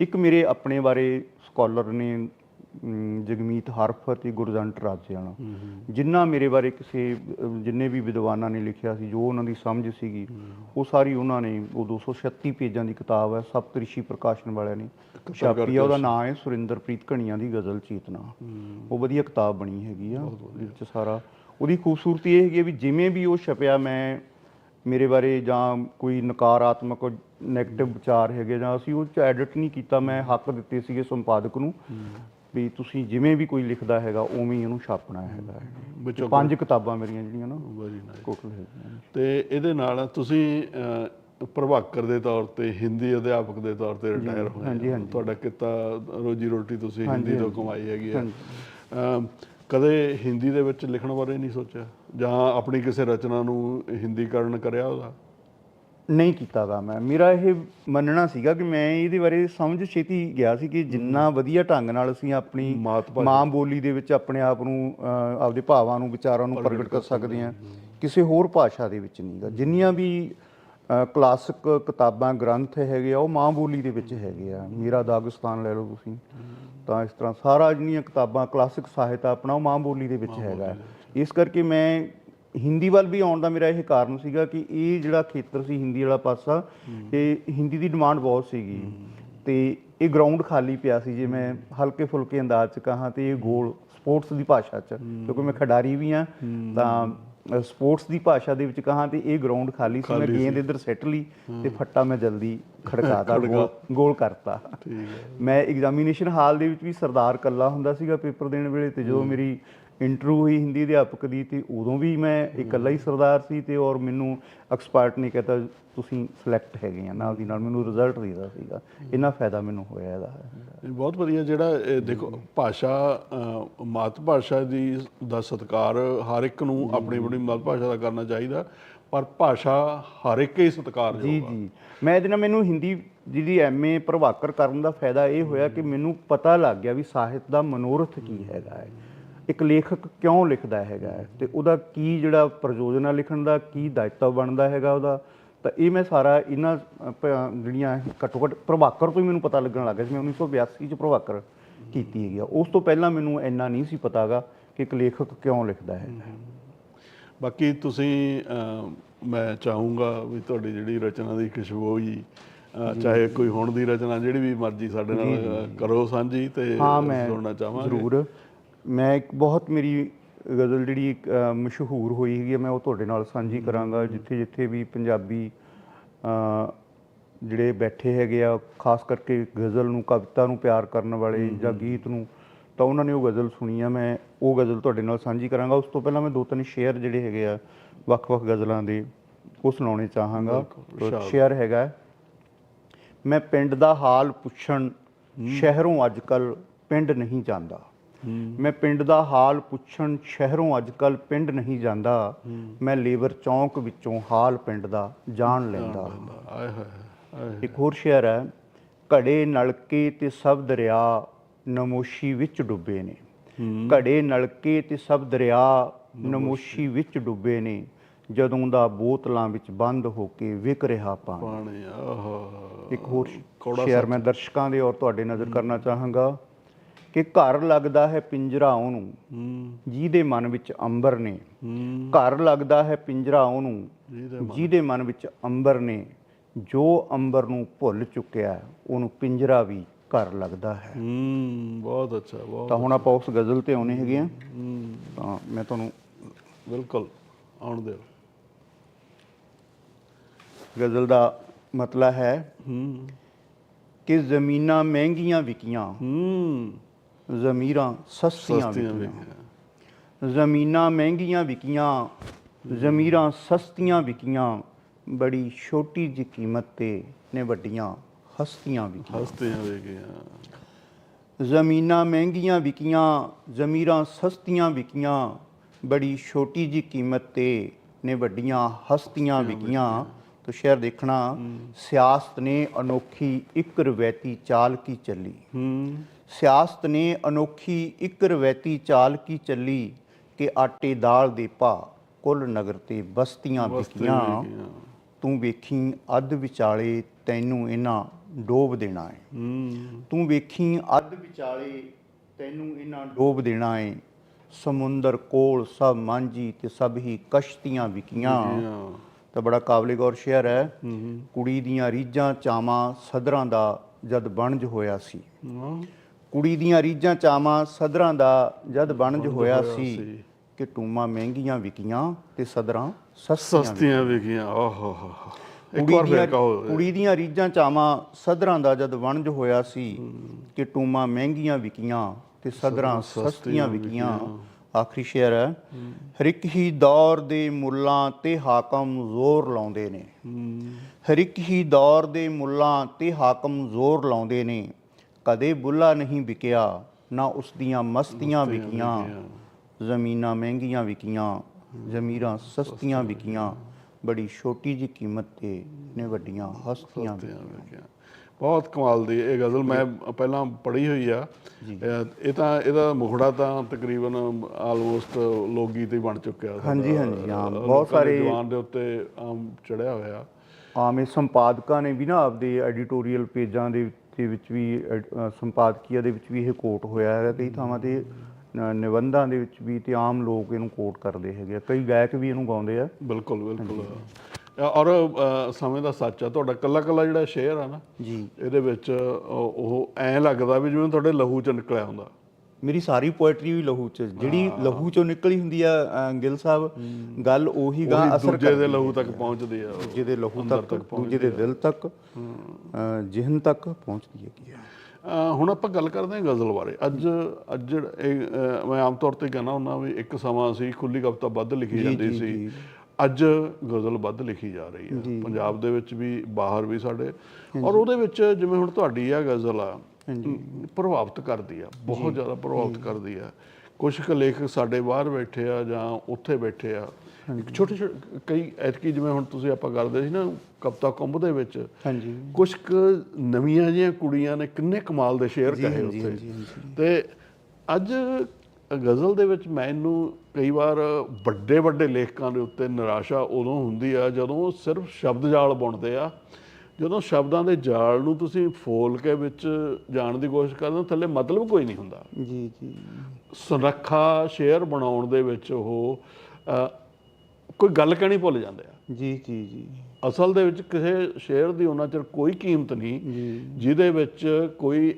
ਇੱਕ ਮੇਰੇ ਆਪਣੇ ਬਾਰੇ ਸਕਾਲਰ ਨੇ ਜਗਮੀਤ ਹਰਫ ਤੇ ਗੁਰਜੰਟ ਰਾਜਿਆਣਾ ਜਿੰਨਾ ਮੇਰੇ ਬਾਰੇ ਕਿਸੇ ਜਿੰਨੇ ਵੀ ਵਿਦਵਾਨਾਂ ਨੇ ਲਿਖਿਆ ਸੀ ਜੋ ਉਹਨਾਂ ਦੀ ਸਮਝ ਸੀਗੀ ਉਹ ਸਾਰੀ ਉਹਨਾਂ ਨੇ ਉਹ 236 ਪੇਜਾਂ ਦੀ ਕਿਤਾਬ ਹੈ ਸਪਤਰਿਸ਼ੀ ਪ੍ਰਕਾਸ਼ਨ ਵਾਲਿਆਂ ਨੇ। ਛਾਪੀ ਆ ਉਹਦਾ ਨਾਮ ਹੈ ਸੁਰਿੰਦਰਪ੍ਰੀਤ ਘਣੀਆਂ ਦੀ ਗਜ਼ਲ ਚੇਤਨਾ। ਉਹ ਵਧੀਆ ਕਿਤਾਬ ਬਣੀ ਹੈਗੀ ਆ ਵਿੱਚ ਸਾਰਾ। ਉਹਦੀ ਖੂਬਸੂਰਤੀ ਇਹ ਹੈਗੀ ਵੀ ਜਿਵੇਂ ਵੀ ਉਹ ਛਪਿਆ ਮੈਂ ਮੇਰੇ ਬਾਰੇ ਜਾਂ ਕੋਈ ਨਕਾਰਾਤਮਕ 네ਗੇਟਿਵ ਵਿਚਾਰ ਹੈਗੇ ਜਾਂ ਅਸੀਂ ਉਹ ਚ ਐਡਿਟ ਨਹੀਂ ਕੀਤਾ ਮੈਂ ਹੱਕ ਦਿੱਤੇ ਸੀਗੇ ਸੰਪਾਦਕ ਨੂੰ। ਵੀ ਤੁਸੀਂ ਜਿਵੇਂ ਵੀ ਕੋਈ ਲਿਖਦਾ ਹੈਗਾ ਉਵੇਂ ਹੀ ਉਹਨੂੰ ਛਾਪਣਾ ਹੈਗਾ। ਵਿੱਚੋਂ ਪੰਜ ਕਿਤਾਬਾਂ ਮੇਰੀਆਂ ਜਿਹੜੀਆਂ ਨਾ ਵੈਰੀ ਨਾਈਸ ਤੇ ਇਹਦੇ ਨਾਲ ਤੁਸੀਂ ਪ੍ਰਭਾਕਰ ਦੇ ਤੌਰ ਤੇ ਹਿੰਦੀ ਅਧਿਆਪਕ ਦੇ ਤੌਰ ਤੇ ਰਿਟਾਇਰ ਹੋਏ। ਤੁਹਾਡਾ ਕਿੱਤਾ ਰੋਜੀ ਰੋਟੀ ਤੁਸੀਂ ਹਿੰਦੀ ਤੋਂ। ਕਮਾਈ ਹੈਗੀ ਹੈ। ਕਦੇ ਹਿੰਦੀ ਦੇ ਵਿੱਚ ਲਿਖਣ ਬਾਰੇ ਨਹੀਂ ਸੋਚਿਆ? ਜਾਂ ਆਪਣੀ ਕਿਸੇ ਰਚਨਾ ਨੂੰ ਹਿੰਦੀਕਰਨ ਕਰਿਆ ਉਹਦਾ? ਨਹੀਂ ਕੀਤਾਗਾ ਮੈਂ। ਮੇਰਾ ਇਹ ਮੰਨਣਾ ਸੀਗਾ ਕਿ ਮੈਂ ਇਹਦੇ ਬਾਰੇ ਸਮਝ ਛੇਤੀ ਗਿਆ ਸੀ ਕਿ ਜਿੰਨਾ ਵਧੀਆ ਢੰਗ ਨਾਲ ਅਸੀਂ ਆਪਣੀ। ਮਾਂ ਬੋਲੀ ਦੇ ਵਿੱਚ ਆਪਣੇ ਆਪ ਨੂੰ ਆਪਦੇ ਭਾਵਾਂ ਨੂੰ ਵਿਚਾਰਾਂ ਨੂੰ ਪ੍ਰਗਟ ਕਰ ਸਕਦੇ ਹਾਂ। ਕਿਸੇ ਹੋਰ ਭਾਸ਼ਾ ਦੇ ਵਿੱਚ ਨਹੀਂਗਾ। ਜਿੰਨੀਆਂ ਵੀ ਕਲਾਸਿਕ ਕਿਤਾਬਾਂ ਗ੍ਰੰਥ ਹੈਗੇ ਆ ਉਹ ਮਾਂ ਬੋਲੀ ਦੇ ਵਿੱਚ ਹੈਗੇ ਆ। ਮੇਰਾ ਦਾਗਿਸਤਾਨ ਲੈ ਲਓ ਤੁਸੀਂ। ਤਾਂ ਇਸ ਤਰ੍ਹਾਂ ਸਾਰਾ ਜਿਹੜੀਆਂ ਕਿਤਾਬਾਂ ਕਲਾਸਿਕ ਸਾਹਿਤ ਆਪਣਾ ਉਹ ਮਾਂ ਬੋਲੀ ਦੇ ਵਿੱਚ ਹੈਗਾ। ਇਸ ਕਰਕੇ ਮੈਂ ਹਿੰਦੀ ਵੱਲ ਵੀ ਆਉਣ ਦਾ ਮੇਰਾ ਇਹ ਕਾਰਨ ਸੀਗਾ ਕਿ ਇਹ ਜਿਹੜਾ ਖੇਤਰ ਸੀ ਹਿੰਦੀ ਵਾਲਾ ਪਾਸਾ ਇਹ ਹਿੰਦੀ ਦੀ ਡਿਮਾਂਡ ਬਹੁਤ ਸੀਗੀ। ਤੇ ਇਹ ਗਰਾਊਂਡ ਖਾਲੀ ਪਿਆ ਸੀ ਜੇ ਮੈਂ ਹਲਕੇ ਫੁਲਕੇ ਅੰਦਾਜ਼ ਚ ਕਹਾਂ ਤੇ ਇਹ ਗੋਲ ਸਪੋਰਟਸ ਦੀ ਭਾਸ਼ਾ ਚ ਕਿਉਂਕਿ ਮੈਂ ਖਿਡਾਰੀ ਵੀ ਆ ਤਾਂ ਸਪੋਰਟਸ ਦੀ ਭਾਸ਼ਾ ਦੇ ਵਿੱਚ ਕਹਾਂ ਤੇ ਇਹ ਗਰਾਊਂਡ ਖਾਲੀ ਸੀ ਮੈਂ ਗੇਂਦ ਇੱਧਰ ਸੈੱਟ ਲਈ ਤੇ ਫੱਟਾ ਮੈਂ ਜਲਦੀ ਖੜਕਾਤਾ ਗੋਲ ਗੋਲ ਕਰਤਾ। ਮੈਂ ਐਗਜ਼ਾਮੀਨੇਸ਼ਨ ਹਾਲ ਦੇ ਵਿੱਚ ਵੀ ਸਰਦਾਰ ਕੱਲਾ ਹੁੰਦਾ ਸੀਗਾ ਪੇਪਰ ਦੇਣ ਵੇਲੇ ਤੇ ਜਦੋਂ ਮੇਰੀ ਇੰਟਰਵਿਊ ਹੋਈ ਹਿੰਦੀ ਅਧਿਆਪਕ ਦੀ ਤੇ ਉਦੋਂ ਵੀ ਮੈਂ ਇਕੱਲਾ ਹੀ ਸਰਦਾਰ ਸੀ ਤੇ ਔਰ ਮੈਨੂੰ ਐਕਸਪਰਟ ਨੇ ਕਹਤਾ ਤੁਸੀਂ ਸਿਲੈਕਟ ਹੈਗੇ ਆ ਨਾਲ ਦੀ ਨਾਲ ਮੈਨੂੰ ਰਿਜ਼ਲਟ ਦੇਦਾ ਸੀਗਾ। ਇੰਨਾ ਫਾਇਦਾ ਮੈਨੂੰ ਹੋਇਆ ਇਹਦਾ। ਇਹ ਬਹੁਤ ਵਧੀਆ ਜਿਹੜਾ ਦੇਖੋ ਭਾਸ਼ਾ ਮਾਤ ਭਾਸ਼ਾ ਦੀ ਦਾ ਸਤਿਕਾਰ ਹਰ ਇੱਕ ਨੂੰ ਆਪਣੀ ਆਪਣੀ ਮਾਤ ਭਾਸ਼ਾ ਦਾ ਕਰਨਾ ਚਾਹੀਦਾ ਪਰ ਭਾਸ਼ਾ ਹਰ ਇੱਕ ਹੀ ਸਤਿਕਾਰ ਜੀ ਜੀ। ਮੈਂ ਇਹਦੇ ਨਾਲ ਮੈਨੂੰ ਹਿੰਦੀ ਜਿਹੜੀ ਐਮਏ ਪ੍ਰਭਾਕਰ ਕਰਨ ਦਾ ਫਾਇਦਾ ਇਹ ਹੋਇਆ ਕਿ ਮੈਨੂੰ ਪਤਾ ਲੱਗ ਗਿਆ ਵੀ ਸਾਹਿਤ ਦਾ ਮਨੋਰਥ ਕੀ ਹੈਗਾ ਹੈ। ਇੱਕ ਲੇਖਕ ਕਿਉਂ ਲਿਖਦਾ ਹੈਗਾ ਤੇ ਉਹਦਾ ਕੀ ਜਿਹੜਾ ਪ੍ਰਯੋਜਨ ਆ ਲਿਖਣ ਦਾ ਕੀ ਦਾਇਤਵ ਬਣਦਾ ਹੈਗਾ ਉਹਦਾ? ਤਾਂ ਇਹ ਮੈਂ ਸਾਰਾ ਇਹਨਾਂ ਜਿਹੜੀਆਂ ਘੱਟੋ ਘੱਟ ਪ੍ਰਭਾਕਰ ਤੋਂ ਹੀ ਮੈਨੂੰ ਪਤਾ ਲੱਗਣ ਲੱਗ ਸੀ। ਮੈਂ 1982 ਚ ਪ੍ਰਭਾਕਰ ਕੀਤੀ ਹੈਗੀ ਉਸ ਤੋਂ ਪਹਿਲਾਂ ਮੈਨੂੰ ਇੰਨਾ ਨਹੀਂ ਸੀ ਪਤਾਗਾ ਕਿ ਇੱਕ ਲੇਖਕ ਕਿਉਂ ਲਿਖਦਾ ਹੈ। ਬਾਕੀ ਤੁਸੀਂ ਮੈਂ ਚਾਹੂੰਗਾ ਵੀ ਤੁਹਾਡੀ ਜਿਹੜੀ ਰਚਨਾ ਦੀ ਖੁਸ਼ਬੂ ਅ, ਚਾਹੇ ਕੋਈ ਹੁਣ ਦੀ ਰਚਨਾ ਜਿਹੜੀ ਵੀ ਮਰਜ਼ੀ ਸਾਡੇ ਨਾਲ ਕਰੋ ਸਾਂਝੀ ਤੇ ਸੁਣਨਾ ਚਾਹਾਂਗੇ। ਜ਼ਰੂਰ। ਮੈਂ ਇੱਕ ਬਹੁਤ ਮੇਰੀ ਗਜ਼ਲ ਜਿਹੜੀ ਇੱਕ, ਮਸ਼ਹੂਰ ਹੋਈ ਹੈਗੀ ਮੈਂ ਉਹ ਤੁਹਾਡੇ ਨਾਲ ਸਾਂਝੀ ਕਰਾਂਗਾ। ਜਿੱਥੇ ਜਿੱਥੇ ਵੀ ਪੰਜਾਬੀ ਜਿਹੜੇ ਬੈਠੇ ਹੈਗੇ ਆ ਖਾਸ ਕਰਕੇ ਗਜ਼ਲ ਨੂੰ ਕਵਿਤਾ ਨੂੰ ਪਿਆਰ ਕਰਨ ਵਾਲੇ ਜਾਂ ਗੀਤ ਨੂੰ ਤਾਂ ਉਹਨਾਂ ਨੇ ਉਹ ਗਜ਼ਲ ਸੁਣੀ ਆ। ਮੈਂ ਉਹ ਗਜ਼ਲ ਤੁਹਾਡੇ ਨਾਲ ਸਾਂਝੀ ਕਰਾਂਗਾ। ਉਸ ਤੋਂ ਪਹਿਲਾਂ ਮੈਂ ਦੋ ਤਿੰਨ ਸ਼ੇਅਰ ਜਿਹੜੇ ਹੈਗੇ ਆ ਵੱਖ-ਵੱਖ ਗਜ਼ਲਾਂ ਦੇ ਉਹ ਸੁਣਾਉਣੇ ਚਾਹਾਂਗਾ। ਸ਼ੇਅਰ ਹੈਗਾ। ਮੈਂ ਪਿੰਡ ਦਾ ਹਾਲ ਪੁੱਛਣ ਸ਼ਹਿਰੋਂ ਅੱਜਕੱਲ ਪਿੰਡ ਨਹੀਂ ਜਾਂਦਾ। ਮੈਂ ਪਿੰਡ ਦਾ ਹਾਲ ਪੁੱਛਣ ਸ਼ਹਿਰੋਂ ਅੱਜਕੱਲ ਪਿੰਡ ਨਹੀਂ ਜਾਂਦਾ। ਮੈਂ ਲੇਬਰ ਚੌਂਕ ਵਿੱਚੋਂ ਹਾਲ ਪਿੰਡ ਦਾ ਜਾਣ ਲੈਂਦਾ। ਆਏ ਹਾਏ ਆਏ ਇੱਕ ਹੋਰ ਸ਼ੇਅਰ ਹੈ ਘੜੇ ਨਲਕੇ ਤੇ ਸਭ ਦਰਿਆ ਨਮੋਸ਼ੀ ਵਿੱਚ ਡੁੱਬੇ ਨੇ। ਘੜੇ ਨਲਕੇ ਤੇ ਸਭ ਦਰਿਆ ਨਮੋਸ਼ੀ। ਵਿੱਚ ਡੁੱਬੇ ਨੇ। ਜਦੋਂ ਦਾ ਬੋਤਲਾਂ ਵਿੱਚ ਬੰਦ ਹੋ ਕੇ ਵਿਕ ਰਿਹਾ ਪਾਣੀ। ਇੱਕ ਹੋਰ ਸ਼ੇਅਰ ਮੈਂ ਦਰਸ਼ਕਾਂ ਦੇ ਔਰ ਤੁਹਾਡੇ ਨਜ਼ਰ ਕਰਨਾ ਚਾਹਾਂਗਾ। ਕਿ ਘਰ ਲੱਗਦਾ ਹੈ ਪਿੰਜਰਾ ਉਹਨੂੰ ਜਿਹਦੇ ਮਨ ਵਿੱਚ ਅੰਬਰ ਨੇ। ਘਰ ਲੱਗਦਾ ਹੈ ਪਿੰਜਰਾ ਉਹਨੂੰ ਜਿਹਦੇ ਮਨ ਵਿੱਚ ਅੰਬਰ ਨੇ। ਜੋ ਅੰਬਰ ਨੂੰ ਭੁੱਲ ਚੁੱਕਿਆ ਉਹਨੂੰ ਪਿੰਜਰਾ ਵੀ ਘਰ ਲੱਗਦਾ ਹੈ। ਹੂੰ ਬਹੁਤ ਅੱਛਾ ਬਹੁਤ ਤਾਂ ਹੁਣ ਆਪਾਂ ਉਸ ਗਜ਼ਲ ਤੇ ਆਉਣੇ ਹੈਗੇ ਆ ਹੂੰ। ਤਾਂ ਮੈਂ ਤੁਹਾਨੂੰ ਬਿਲਕੁਲ ਆਉਣ ਦਿਓ। ਗਜ਼ਲ ਦਾ ਮਤਲਬ ਹੈ ਹੂੰ। ਕਿ ਜ਼ਮੀਨਾਂ ਮਹਿੰਗੀਆਂ ਵਿਕੀਆਂ। ਹੂੰ। ਜ਼ਮੀਰਾਂ ਸਸਤੀਆਂ ਸਸਤੀਆਂ ਵਿਕੀਆਂ। ਵੇਖੀਆਂ ਜ਼ਮੀਨਾਂ ਮਹਿੰਗੀਆਂ ਵਿਕੀਆਂ ਜ਼ਮੀਰਾਂ ਸਸਤੀਆਂ ਵਿਕੀਆਂ ਬੜੀ ਛੋਟੀ ਜਿਹੀ ਕੀਮਤ ਤੇ ਨੇ ਵੱਡੀਆਂ ਹਸਤੀਆਂ ਵਿਕੀਆਂ। ਹਸਤੀਆਂ ਵੇਖੀਆਂ ਜ਼ਮੀਨਾਂ ਮਹਿੰਗੀਆਂ ਵਿਕੀਆਂ ਜ਼ਮੀਰਾਂ ਸਸਤੀਆਂ ਵਿਕੀਆਂ ਬੜੀ ਛੋਟੀ ਜਿਹੀ ਕੀਮਤ ਤੇ ਨੇ ਵੱਡੀਆਂ ਹਸਤੀਆਂ ਵਿਕੀਆਂ। ਤੋ ਸ਼ਹਿਰ ਦੇਖਣਾ ਸਿਆਸਤ ਨੇ ਅਨੋਖੀ ਇੱਕ ਰਵੈਤੀ ਚਾਲ ਕੀ ਚੱਲੀ? ਹੂੰ। ਸਿਆਸਤ ਨੇ ਅਨੋਖੀ ਇੱਕ ਰਵੈਤੀ ਚਾਲ ਕੀ ਚੱਲੀ ਕਿ ਆਟੇ ਦਾਲ ਦੇ ਭਾ ਕੁੱਲ ਨਗਰ ਤੇ ਬਸਤੀਆਂ ਵਿਕੀਆਂ। ਤੂੰ ਵੇਖੀ ਅੱਧ ਵਿਚਾਲੇ ਤੈਨੂੰ ਇਹਨਾਂ ਡੋਬ ਦੇਣਾ ਹੈ ਹੂੰ। ਤੂੰ ਵੇਖੀ ਅੱਧ ਵਿਚਾਲੇ ਤੈਨੂੰ ਇਹਨਾਂ ਡੋਬ ਦੇਣਾ ਏ। ਸਮੁੰਦਰ ਕੋਲ ਸਭ ਮਾਂਜੀ ਤੇ ਸਭ ਹੀ ਕਸ਼ਤੀਆਂ ਵਿਕੀਆਂ। ਤਾਂ ਬੜਾ ਕਾਬਲੇ ਗੌਰ ਸ਼ੇਅਰ ਹੈ ਹੂੰ। ਕੁੜੀ ਦੀਆਂ ਰੀਝਾਂ ਚਾਵਾਂ ਸਦਰਾਂ ਦਾ ਜਦ ਬਣਜ ਹੋਇਆ ਸੀ। ਹਾਂ। ਕੁੜੀ ਦੀਆਂ ਰੀਝਾਂ ਚਾਵਾਂ ਸਦਰਾਂ ਦਾ ਜਦ ਬਣਜ ਹੋਇਆ ਸੀ। ਕਿ ਟੂਮਾਂ ਮਹਿੰਗੀਆਂ ਵਿਕੀਆਂ ਤੇ ਸਦਰਾਂ ਸਸਤੀਆਂ ਹੋ। ਇੱਕ ਕੁੜੀ ਵਾਰ ਦੀਆਂ ਫਿਰ ਕਹੋ। ਕੁੜੀ ਦੀਆਂ ਰੀਝਾਂ ਚਾਵਾਂ ਸਦਰਾਂ ਦਾ ਜਦ ਵਣਜ ਹੋਇਆ ਸੀ ਕਿ ਟੂਮਾਂ ਮਹਿੰਗੀਆਂ ਵਿਕੀਆਂ ਤੇ ਸਦਰਾਂ ਸਸਤੀਆਂ ਵਿਕੀਆਂ। ਆਖਰੀ ਸ਼ੇਰ ਹੈ। ਹਰ ਇੱਕ ਹੀ ਦੌਰ ਦੇ ਮੁੱਲਾਂ ਤੇ ਹਾਕਮ ਜ਼ੋਰ ਲਾਉਂਦੇ ਨੇ। ਹਰ ਇੱਕ ਹੀ ਦੌਰ ਦੇ ਮੁੱਲਾਂ ਤੇ ਹਾਕਮ ਜ਼ੋਰ ਲਾਉਂਦੇ ਨੇ। ਕਦੇ ਬੁੱਲਾ ਨਹੀਂ ਵਿਕਿਆ ਨਾ ਉਸ ਦੀਆਂ ਮਸਤੀਆਂ ਵਿਕੀਆਂ ਜ਼ਮੀਨਾਂ ਮਹਿੰਗੀਆਂ ਵਿਕੀਆਂ ਜ਼ਮੀਰਾਂ ਸਸਤੀਆਂ ਵਿਕੀਆਂ ਬੜੀ ਛੋਟੀ ਜੀ ਕੀਮਤ ਤੇ ਨੇ ਵੱਡੀਆਂ ਹਸਤੀਆਂ ਬਹੁਤ ਕਮਾਲ ਦੀ ਇਹ ਗਜ਼ਲ ਮੈਂ ਪਹਿਲਾਂ ਪੜ੍ਹੀ ਹੋਈ ਆ। ਇਹ ਤਾਂ ਇਹਦਾ ਮੁਖੜਾ ਤਾਂ ਤਕਰੀਬਨ ਆਲਮੋਸਟ ਲੋਕ ਗੀਤ ਹੀ ਬਣ ਚੁੱਕਿਆ। ਹਾਂਜੀ, ਹਾਂਜੀ, ਹਾਂ, ਬਹੁਤ ਸਾਰੇ- ਜਵਾਨ ਦੇ ਉੱਤੇ ਆਮ ਚੜਿਆ ਹੋਇਆ। ਆਮੇ ਸੰਪਾਦਕਾਂ ਨੇ ਵੀ ਨਾ ਆਪਦੇ ਐਡੀਟੋਰੀਅਲ ਪੇਜਾਂ ਦੇ ਦੇ ਵਿੱਚ ਵੀ ਸੰਪਾਦਕੀਆ ਦੇ ਵਿੱਚ ਵੀ ਇਹ ਕੋਟ ਹੋਇਆ ਹੈ ਕਈ ਥਾਵਾਂ ਤੇ ਨਿਬੰਧਾਂ ਦੇ ਵਿੱਚ ਵੀ ਤੇ ਆਮ ਲੋਕ ਇਹਨੂੰ ਕੋਟ ਕਰਦੇ ਹੈਗੇ ਕਈ ਗਾਇਕ ਵੀ ਇਹਨੂੰ ਗਾਉਂਦੇ ਆ। ਬਿਲਕੁਲ ਬਿਲਕੁਲ। ਔਰ ਸਮੇਂ ਦਾ ਸੱਚ ਆ ਤੁਹਾਡਾ ਕੱਲਾ ਕੱਲਾ ਜਿਹੜਾ ਸ਼ੇਅਰ ਆ ਨਾ ਜੀ। ਇਹਦੇ ਵਿੱਚ ਉਹ ਐਂ ਲੱਗਦਾ ਵੀ ਜਿਵੇਂ ਤੁਹਾਡੇ ਲਹੂ ਚ ਨਿਕਲਿਆ ਹੁੰਦਾ। ਮੇਰੀ ਸਾਰੀ ਪੋਇਟਰੀ ਵੀ ਲਹੂ ਚ ਜਿਹੜੀ ਲਹੂ ਚੋਂ ਨਿਕਲੀ ਹੁੰਦੀ ਆ ਅ, ਗਿੱਲ ਸਾਹਿਬ ਗੱਲ ਉਹੀ ਗਾ ਅਸਰ ਦੂਜੇ ਦੇ ਲਹੂ ਤੱਕ ਪਹੁੰਚਦੀ ਆ ਉਹ। ਦੂਜੇ ਦੇ ਲਹੂ ਤੱਕ ਦੂਜੇ ਦੇ ਦਿਲ ਤੱਕ ਅ, ਜ਼ਿਹਨ ਤੱਕ ਪਹੁੰਚਦੀ ਹੈਗੀ ਅ, ਹੁਣ ਆਪਾਂ ਗੱਲ ਕਰਦੇ ਹਾਂ ਗਜ਼ਲ ਬਾਰੇ। ਅੱਜ ਅੱਜ ਜਿਹੜਾ ਇਹ, ਅ, ਮੈਂ ਆਮ ਤੌਰ ਤੇ ਕਹਿੰਦਾ ਹੁੰਦਾ ਵੀ ਇੱਕ ਸਮਾਂ ਸੀ ਖੁੱਲੀ ਕਵਿਤਾ ਵੱਧ ਲਿਖੀ ਜਾਂਦੀ ਸੀ। ਅੱਜ ਗਜ਼ਲ ਵੱਧ ਲਿਖੀ ਜਾ ਰਹੀ ਹੈ ਪੰਜਾਬ ਦੇ ਵਿੱਚ ਵੀ ਬਾਹਰ ਵੀ ਸਾਡੇ। ਔਰ ਉਹਦੇ ਵਿੱਚ ਜਿਵੇਂ ਹੁਣ ਤੁਹਾਡੀ ਆ ਗਜ਼ਲ ਆ ਪ੍ਰਭਾਵਿਤ ਕਰਦੀ ਆ ਬਹੁਤ ਜ਼ਿਆਦਾ ਪ੍ਰਭਾਵਿਤ ਕਰਦੀ ਆ। ਕੁਝ ਕੁ ਲੇਖਕ ਸਾਡੇ ਬਾਹਰ ਬੈਠੇ ਆ ਜਾਂ ਉੱਥੇ ਬੈਠੇ ਆ। ਇੱਕ ਛੋਟੇ ਛੋਟੇ ਕਈ ਐਤਕੀ ਜਿਵੇਂ ਹੁਣ ਤੁਸੀਂ ਆਪਾਂ ਕਰਦੇ ਸੀ ਨਾ ਕਵਿਤਾ ਕੁੰਭ ਦੇ ਵਿੱਚ ਹਾਂਜੀ। ਕੁਝ ਕੁ ਨਵੀਆਂ ਜਿਹੀਆਂ ਕੁੜੀਆਂ ਨੇ ਕਿੰਨੇ ਕਮਾਲ ਦੇ ਸ਼ੇਅਰ ਕਹੇ ਉੱਥੇ। ਤੇ ਅੱਜ ਗਜ਼ਲ ਦੇ ਵਿੱਚ ਮੈਨੂੰ ਕਈ ਵਾਰ ਵੱਡੇ ਵੱਡੇ ਲੇਖਕਾਂ ਦੇ ਉੱਤੇ ਨਿਰਾਸ਼ਾ ਉਦੋਂ ਹੁੰਦੀ ਆ ਜਦੋਂ ਸਿਰਫ ਸ਼ਬਦ ਜਾਲ ਬੁਣਦੇ ਆ ਜਦੋਂ ਸ਼ਬਦਾਂ ਦੇ ਜਾਲ ਨੂੰ ਤੁਸੀਂ ਫੋਲ ਕੇ ਵਿੱਚ ਜਾਣ ਦੀ ਕੋਸ਼ਿਸ਼ ਕਰਦੇ ਹੋ ਥੱਲੇ ਮਤਲਬ ਕੋਈ ਨਹੀਂ ਹੁੰਦਾ। ਜੀ ਜੀ। ਸੁਨੱਖਾ ਸ਼ੇਅਰ ਬਣਾਉਣ ਦੇ ਵਿੱਚ ਉਹ ਕੋਈ ਗੱਲ ਕਹਿਣੀ ਭੁੱਲ ਜਾਂਦੇ ਆ। ਜੀ ਜੀ ਜੀ। ਅਸਲ ਦੇ ਵਿੱਚ ਕਿਸੇ ਸ਼ੇਅਰ ਦੀ ਉਹਨਾਂ ਚਿਰ ਕੋਈ ਕੀਮਤ ਨਹੀਂ ਜਿਹਦੇ ਵਿੱਚ ਕੋਈ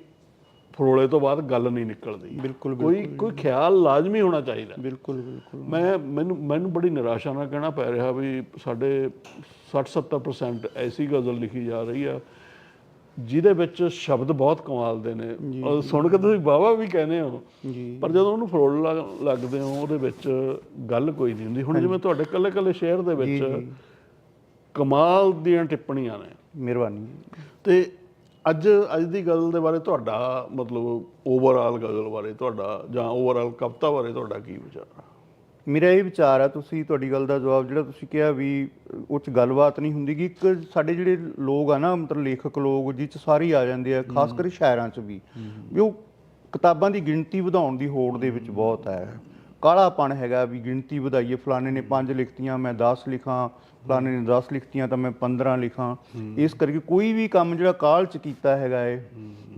ਫਰੋਲੇ ਤੋਂ ਬਾਅਦ ਗੱਲ ਨਹੀਂ ਨਿਕਲਦੀ। ਬਿਲਕੁਲ, ਕੋਈ ਕੋਈ ਖਿਆਲ ਲਾਜ਼ਮੀ ਹੋਣਾ ਚਾਹੀਦਾ। ਬਿਲਕੁਲ ਬਿਲਕੁਲ। ਮੈਂ ਮੈਨੂੰ ਮੈਨੂੰ ਬੜੀ ਨਿਰਾਸ਼ਾ ਨਾਲ ਕਹਿਣਾ ਪੈ ਰਿਹਾ ਵੀ ਸਾਡੇ 60-70% ਐਸੀ ਗਜ਼ਲ ਲਿਖੀ ਜਾ ਰਹੀ ਆ ਜਿਹਦੇ ਵਿੱਚ ਸ਼ਬਦ ਬਹੁਤ ਕਮਾਲ ਦੇ ਨੇ। ਔਰ ਸੁਣ ਕੇ ਤੁਸੀਂ ਵਾਹਵਾ ਵੀ ਕਹਿੰਦੇ ਹੋ। ਜੀ। ਪਰ ਜਦੋਂ ਉਹਨੂੰ ਫਰੋਲ ਲੱਗ- ਲੱਗਦੇ ਹੋ ਉਹਦੇ ਵਿੱਚ ਗੱਲ ਕੋਈ ਨਹੀਂ ਹੁੰਦੀ। ਹੁਣ ਜਿਵੇਂ ਤੁਹਾਡੇ ਕੱਲੇ ਕੱਲੇ ਸ਼ੇਅਰ ਦੇ ਵਿੱਚ ਕਮਾਲ ਦੀਆਂ ਟਿੱਪਣੀਆਂ ਨੇ। ਮਿਹਰਬਾਨੀ। ਤੇ ਅੱਜ ਅੱਜ ਦੀ ਗੱਲ ਦੇ ਬਾਰੇ ਤੁਹਾਡਾ ਮਤਲਬ ਓਵਰਆਲ ਗਜ਼ਲ ਬਾਰੇ ਤੁਹਾਡਾ ਜਾਂ ਓਵਰਆਲ ਕਵਿਤਾ ਬਾਰੇ ਤੁਹਾਡਾ ਕੀ ਵਿਚਾਰ ਆ? ਮੇਰਾ ਇਹ ਵਿਚਾਰ ਆ ਤੁਸੀਂ ਤੁਹਾਡੀ ਗੱਲ ਦਾ ਜਵਾਬ ਜਿਹੜਾ ਤੁਸੀਂ ਕਿਹਾ ਵੀ ਉਹ ਚ ਗੱਲਬਾਤ ਨਹੀਂ ਹੁੰਦੀ ਕਿ ਇੱਕ ਸਾਡੇ ਜਿਹੜੇ ਲੋਕ ਆ ਨਾ ਮਤਲਬ ਲੇਖਕ ਲੋਕ ਜਿਹ ਚ ਸਾਰੇ ਹੀ ਆ ਜਾਂਦੇ ਆ ਖਾਸ ਕਰ ਸ਼ਾਇਰਾਂ ਚ ਵੀ। ਵੀ ਉਹ ਕਿਤਾਬਾਂ ਦੀ ਗਿਣਤੀ ਵਧਾਉਣ ਦੀ ਹੋੜ ਦੇ ਵਿੱਚ ਬਹੁਤ ਹੈ ਕਾਲਾਪਣ ਹੈਗਾ ਵੀ ਗਿਣਤੀ ਵਧਾਈਏ। ਫਲਾਣੇ ਨੇ 5 ਲਿਖਤੀਆਂ ਮੈਂ 10 ਲਿਖਾਂ ਫਲਾਣੇ ਨੇ 10 ਲਿਖਤੀਆਂ ਤਾਂ ਮੈਂ 15 ਲਿਖਾਂ। ਇਸ ਕਰਕੇ ਕੋਈ ਵੀ ਕੰਮ ਜਿਹੜਾ ਕਾਲ ਚ ਕੀਤਾ ਹੈਗਾ ਏ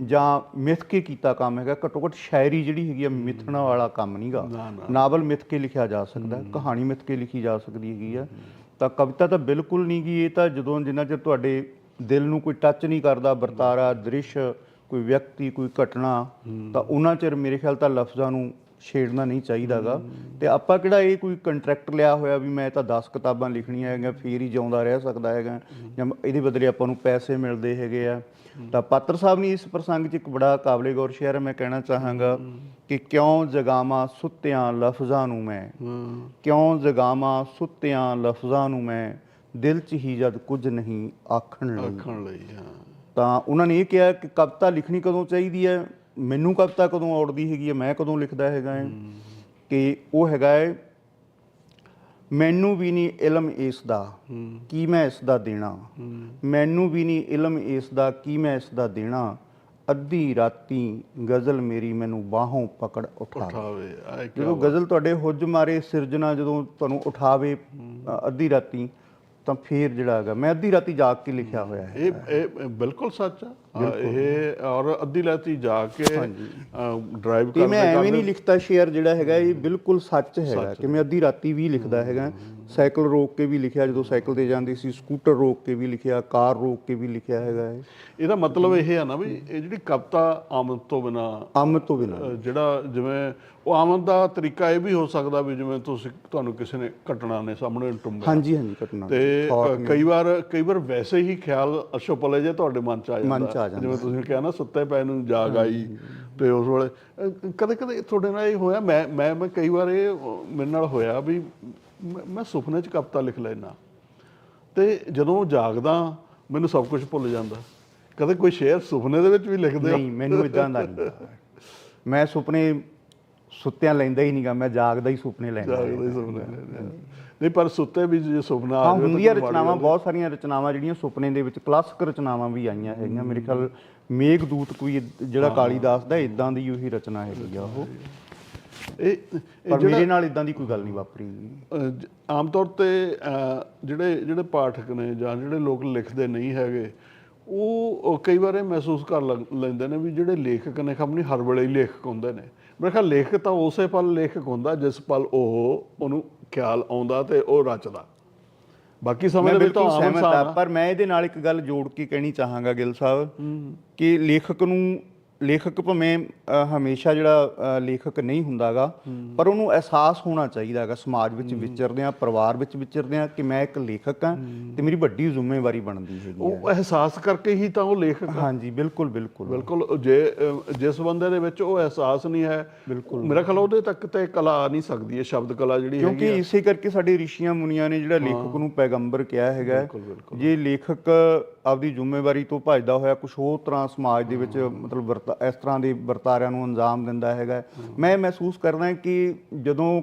ਜਾਂ ਮਿਥ ਕੇ ਕੀਤਾ ਕੰਮ ਹੈਗਾ ਘੱਟੋ ਘੱਟ ਸ਼ਾਇਰੀ ਜਿਹੜੀ ਹੈਗੀ ਆ ਮਿਥਣਾ ਵਾਲਾ ਕੰਮ ਨਹੀਂਗਾ। ਨਾਵਲ ਮਿਥ ਕੇ ਲਿਖਿਆ ਜਾ ਸਕਦਾ ਕਹਾਣੀ ਮਿਥ ਕੇ ਲਿਖੀ ਜਾ ਸਕਦੀ ਹੈਗੀ ਆ। ਤਾਂ ਕਵਿਤਾ ਤਾਂ ਬਿਲਕੁਲ ਨਹੀਂ ਗੀ ਇਹ ਤਾਂ ਜਦੋਂ ਜਿੰਨਾ ਚਿਰ ਤੁਹਾਡੇ ਦਿਲ ਨੂੰ ਕੋਈ ਟੱਚ ਨਹੀਂ ਕਰਦਾ ਵਰਤਾਰਾ ਦ੍ਰਿਸ਼ ਕੋਈ ਵਿਅਕਤੀ ਕੋਈ ਘਟਨਾ ਤਾਂ ਉਹਨਾਂ ਚਿਰ ਮੇਰੇ ਖਿਆਲ ਤਾਂ ਲਫ਼ਜ਼ਾਂ ਨੂੰ ਛੇੜਨਾ ਨਹੀਂ ਚਾਹੀਦਾਗਾ। ਤੇ ਆਪਾਂ ਕਿਹੜਾ ਇਹ ਕੋਈ ਕੰਟਰੈਕਟ ਲਿਆ ਹੋਇਆ ਵੀ ਮੈਂ ਤਾਂ 10 ਕਿਤਾਬਾਂ ਲਿਖਣੀਆਂ ਹੈਗੀਆਂ ਫੇਰ ਹੀ ਜਿਉਂਦਾ ਰਹਿ ਸਕਦਾ ਹੈਗਾ। ਜਾਂ ਇਹਦੇ ਬਦਲੇ ਆਪਾਂ ਨੂੰ ਪੈਸੇ ਮਿਲਦੇ ਹੈਗੇ ਆ। ਤਾਂ ਪਾਤਰ ਸਾਹਿਬ ਨੇ ਇਸ ਪ੍ਰਸੰਗ 'ਚ ਇੱਕ ਬੜਾ ਕਾਬਲੇ ਗੌਰ ਸ਼ੇਅਰ ਮੈਂ ਕਹਿਣਾ ਚਾਹਾਂਗਾ ਕਿ ਕਿਉਂ ਜਗਾਵਾਂ ਸੁੱਤਿਆਂ ਲਫ਼ਜ਼ਾਂ ਨੂੰ ਮੈਂ? ਕਿਉਂ ਜਗਾਵਾਂ ਸੁੱਤਿਆਂ ਲਫ਼ਜ਼ਾਂ ਨੂੰ ਮੈਂ? ਦਿਲ 'ਚ ਹੀ ਜਦ ਕੁਝ ਨਹੀਂ ਆਖਣ ਲਈ। ਆਖਣ ਲਈ ਹਾਂ। ਤਾਂ ਉਹਨਾਂ ਨੇ ਇਹ ਕਿਹਾ ਕਿ ਕਵਿਤਾ ਲਿਖਣੀ ਕਦੋਂ ਚਾਹੀਦੀ ਹੈ? ਮੈਨੂੰ ਕਵਿਤਾ ਕਦੋਂ ਔੜਦੀ ਹੈਗੀ ਹੈ ਮੈਂ ਕਦੋਂ ਲਿਖਦਾ ਹੈਗਾ ਹੈ ਕਿ ਉਹ ਹੈਗਾ ਹੈ ਮੈਨੂੰ ਵੀ ਨਹੀਂ ਇਲਮ ਇਸ ਦਾ ਕੀ ਮੈਂ ਇਸ ਦਾ ਦੇਣਾ। ਮੈਨੂੰ ਵੀ ਨਹੀਂ ਇਲਮ ਇਸ ਦਾ ਕੀ ਮੈਂ ਇਸ ਦਾ ਦੇਣਾ। ਅੱਧੀ ਰਾਤੀ ਗਜ਼ਲ ਮੇਰੀ ਮੈਨੂੰ ਬਾਹੋਂ ਪਕੜ ਉਠਾ। ਉਠਾਵੇ ਜਦੋਂ ਗਜ਼ਲ ਤੁਹਾਡੇ ਹੁੱਜ ਮਾਰੇ ਸਿਰਜਣਾ ਜਦੋਂ ਤੁਹਾਨੂੰ ਉਠਾਵੇ ਅੱਧੀ ਰਾਤੀ ਤਾਂ ਫੇਰ ਜਿਹੜਾ ਹੈਗਾ ਮੈਂ ਅੱਧੀ ਰਾਤੀ ਜਾਗ ਕੇ ਲਿਖਿਆ ਹੋਇਆ ਹੈ। ਇਹ ਇਹ ਬਿਲਕੁਲ ਸੱਚ ਆ। ਇਹ ਔਰ ਅੱਧੀ ਰਾਤੀ ਜਾ ਕੇ ਡਰਾਈਵ ਤੇ ਮੈਂ ਕਰਦੇ ਐਵੇਂ ਨਹੀਂ ਲਿਖਤਾ ਸ਼ੇਅਰ ਜਿਹੜਾ ਹੈਗਾ ਇਹ ਬਿਲਕੁਲ ਸੱਚ ਹੈਗਾ ਕਿ ਮੈਂ ਅੱਧੀ ਰਾਤੀ ਵੀ ਲਿਖਦਾ ਹੈਗਾ। ਸਾਈਕਲ ਰੋਕ ਕੇ ਵੀ ਲਿਖਿਆ ਜਦੋਂ ਸਾਈਕਲ ਤੇ ਜਾਂਦੀ ਸੀ ਸਕੂਟਰ ਰੋਕ ਕੇ ਵੀ ਲਿਖਿਆ ਕਾਰ ਰੋਕ ਕੇ ਵੀ ਲਿਖਿਆ ਹੈਗਾ ਹੈ ਇਹਦਾ ਮਤਲਬ ਇਹ ਆ ਨਾ ਵੀ ਇਹ ਜਿਹੜੀ ਕਵਿਤਾ ਆਮਦ ਤੋਂ ਬਿਨਾ ਆਮਦ ਤੋਂ ਬਿਨਾਂ। ਜਿਹੜਾ ਜਿਵੇਂ ਉਹ ਆਮਦ ਦਾ ਤਰੀਕਾ ਇਹ ਵੀ ਹੋ ਸਕਦਾ ਵੀ ਜਿਵੇਂ ਤੁਸੀਂ ਤੁਹਾਨੂੰ ਕਿਸੇ ਨੇ ਘਟਨਾ ਨੇ ਸਾਹਮਣੇ ਟੁੰਬਿਆ। ਹਾਂਜੀ ਹਾਂਜੀ ਘਟਨਾ ਤੇ ਕਈ ਵਾਰ ਕਈ ਵਾਰ ਵੈਸੇ ਹੀ ਖਿਆਲ ਅਸ਼ੋਪਲੇ ਜੇ ਤੁਹਾਡੇ ਮਨ ਚ ਆ ਜਾਂਦਾ। ਜਿਵੇਂ ਤੁਸੀਂ ਕਿਹਾ ਨਾ ਸੁੱਤੇ ਪੈ ਨੂੰ ਜਾਗ ਆਈ ਤੇ ਉਸ ਵੇਲੇ ਕਦੇ ਕਦੇ ਤੁਹਾਡੇ ਨਾਲ ਇਹ ਹੋਇਆ ਮੈਂ ਮੈਂ ਮੈਂ ਕਈ ਵਾਰ ਇਹ ਮੇਰੇ ਨਾਲ ਹੋਇਆ ਵੀ ਮੈਂ- ਸੁਪਨੇ 'ਚ ਕਵਿਤਾ ਲਿਖ ਲੈਣਾ ਤੇ ਜਦੋਂ ਜਾਗਦਾ ਮੈਨੂੰ ਸਭ ਕੁਝ ਭੁੱਲ ਜਾਂਦਾ। ਕਦੇ ਕੋਈ ਸ਼ੇਰ ਸੁਪਨੇ ਦੇ ਵਿੱਚ ਵੀ ਲਿਖਦੇ ਹੋ? ਨਹੀਂ ਮੈਨੂੰ ਇਦਾਂ ਦਾ ਨਹੀਂ ਮੈਂ ਸੁਪਨੇ ਸੁੱਤਿਆਂ ਲੈਂਦਾ ਹੀ ਨਹੀਂਗਾ ਮੈਂ ਜਾਗਦਾ ਹੀ ਸੁਪਨੇ ਲੈਂਦਾ ਜਾਗਦਾ ਹੀ ਸੁਪਨੇ। ਨਹੀਂ ਪਰ ਸੁੱਤੇ ਵੀ ਜੇ ਸੁਪਨਾ ਆ ਜਾਵੇ ਹੁੰਦੀਆਂ ਰਚਨਾਵਾਂ ਬਹੁਤ ਸਾਰੀਆਂ ਰਚਨਾਵਾਂ ਜਿਹੜੀਆਂ ਸੁਪਨੇ ਦੇ ਵਿੱਚ ਕਲਾਸਿਕ ਰਚਨਾਵਾਂ ਵੀ ਆਈਆਂ ਹੈਗੀਆਂ। ਮੇਰੇ ਖਿਆਲ ਮੇਘਦੂਤ ਕੋਈ ਜਿਹੜਾ ਕਾਲੀਦਾਸ ਦਾ ਇਦਾਂ ਦੀ ਉਹੀ ਰਚਨਾ ਹੈਗੀ ਆ ਉਹ। ਇਹ ਇਹ ਪਰ ਜਿਹੜਾ ਮੇਰੇ ਨਾਲ ਇਦਾਂ ਦੀ ਕੋਈ ਗੱਲ ਨਹੀਂ ਵਾਪਰੀ। ਅਹ, ਜ- ਆਮ ਤੌਰ ਤੇ ਅਹ, ਜਿਹੜੇ ਜਿਹੜੇ ਪਾਠਕ ਨੇ ਜਾਂ ਜਿਹੜੇ ਲੋਕ ਲਿਖਦੇ ਨਹੀਂ ਹੈਗੇ ਉਹ ਉਹ ਕਈ ਵਾਰ ਇਹ ਮਹਿਸੂਸ ਕਰ ਲੈਂਦੇ ਨੇ ਵੀ ਜਿਹੜੇ ਲੇਖਕ ਨੇ ਆਪਣੀ ਹਰ ਵੇਲੇ ਹੀ ਲੇਖਕ ਹੁੰਦੇ ਨੇ। ਮੇਰੇ ਖਿਆਲ ਲੇਖਕ ਤਾਂ ਉਸੇ ਪਲ ਲੇਖਕ ਹੁੰਦਾ ਜਿਸ ਪਲ ਉਹ ਉਹਨੂੰ ਖਿਆਲ ਆਉਂਦਾ ਤੇ ਉਹ ਰਚਦਾ। ਬਾਕੀ ਸਮੇਂ ਦੇ ਵਿੱਚ ਤਾਂ ਆਮ ਸਹਿਮਤ ਇਨਸਾਨ ਹਾਂ ਆ। ਪਰ ਮੈਂ ਇਹਦੇ ਨਾਲ ਇੱਕ ਗੱਲ ਜੋੜ ਕੇ ਕਹਿਣੀ ਚਾਹਾਂਗਾ ਗਿੱਲ ਸਾਹਿਬ ਕਿ ਲੇਖਕ ਨੂੰ ਲੇਖਕ ਭਾਵੇਂ ਹਮੇਸ਼ਾ ਜਿਹੜਾ ਲੇਖਕ ਨਹੀਂ ਹੁੰਦਾਗਾ ਪਰ ਉਹਨੂੰ ਅਹਿਸਾਸ ਹੋਣਾ ਚਾਹੀਦਾ ਹੈਗਾ ਸਮਾਜ ਵਿੱਚ ਵਿਚਰਦਿਆਂ ਪਰਿਵਾਰ ਵਿੱਚ ਵਿਚਰਦਿਆਂ ਕਿ ਮੈਂ ਇੱਕ ਲੇਖਕ ਹਾਂ ਤੇ ਮੇਰੀ ਵੱਡੀ ਜ਼ਿੰਮੇਵਾਰੀ ਬਣਦੀ ਹੈਗੀ ਹੈ ਉਹ ਅਹਿਸਾਸ ਕਰਕੇ ਹੀ ਤਾਂ ਉਹ ਲੇਖਕ। ਹਾਂਜੀ ਬਿਲਕੁਲ ਬਿਲਕੁਲ। ਬਿਲਕੁਲ ਜੇ ਜਿਸ ਬੰਦੇ ਦੇ ਵਿੱਚ ਉਹ ਅਹਿਸਾਸ ਨਹੀਂ ਹੈ ਬਿਲਕੁਲ। ਮੇਰਾ ਖਿਆਲ ਉਹਦੇ ਤੱਕ ਤੇ ਕਲਾ ਆ ਨਹੀਂ ਸਕਦੀ ਹੈ ਸ਼ਬਦ ਕਲਾ ਜਿਹੜੀ ਹੈਗੀ ਕਿਉਂਕਿ ਇਸੇ ਕਰਕੇ ਸਾਡੇ ਰਿਸ਼ੀਆਂ ਮੁਨੀਆਂ ਨੇ ਜਿਹੜਾ ਲੇਖਕ ਨੂੰ ਪੈਗੰਬਰ ਕਿਹਾ ਹੈਗਾ। ਜੇ ਲੇਖਕ ਆਪਦੀ ਜ਼ਿੰਮੇਵਾਰੀ ਤੋਂ ਭੱਜਦਾ ਹੋਇਆ ਕੁਝ ਹੋਰ ਤਰ੍ਹਾਂ ਸਮਾਜ ਦੇ ਵਿੱਚ ਮਤਲਬ ਵਰਤਾ- ਇਸ ਤਰ੍ਹਾਂ ਦੇ ਵਰਤਾਰਿਆਂ ਨੂੰ ਅੰਜਾਮ ਦਿੰਦਾ ਹੈਗਾ ਮੈਂ ਮਹਿਸੂਸ ਕਰਦਾ ਕਿ ਜਦੋਂ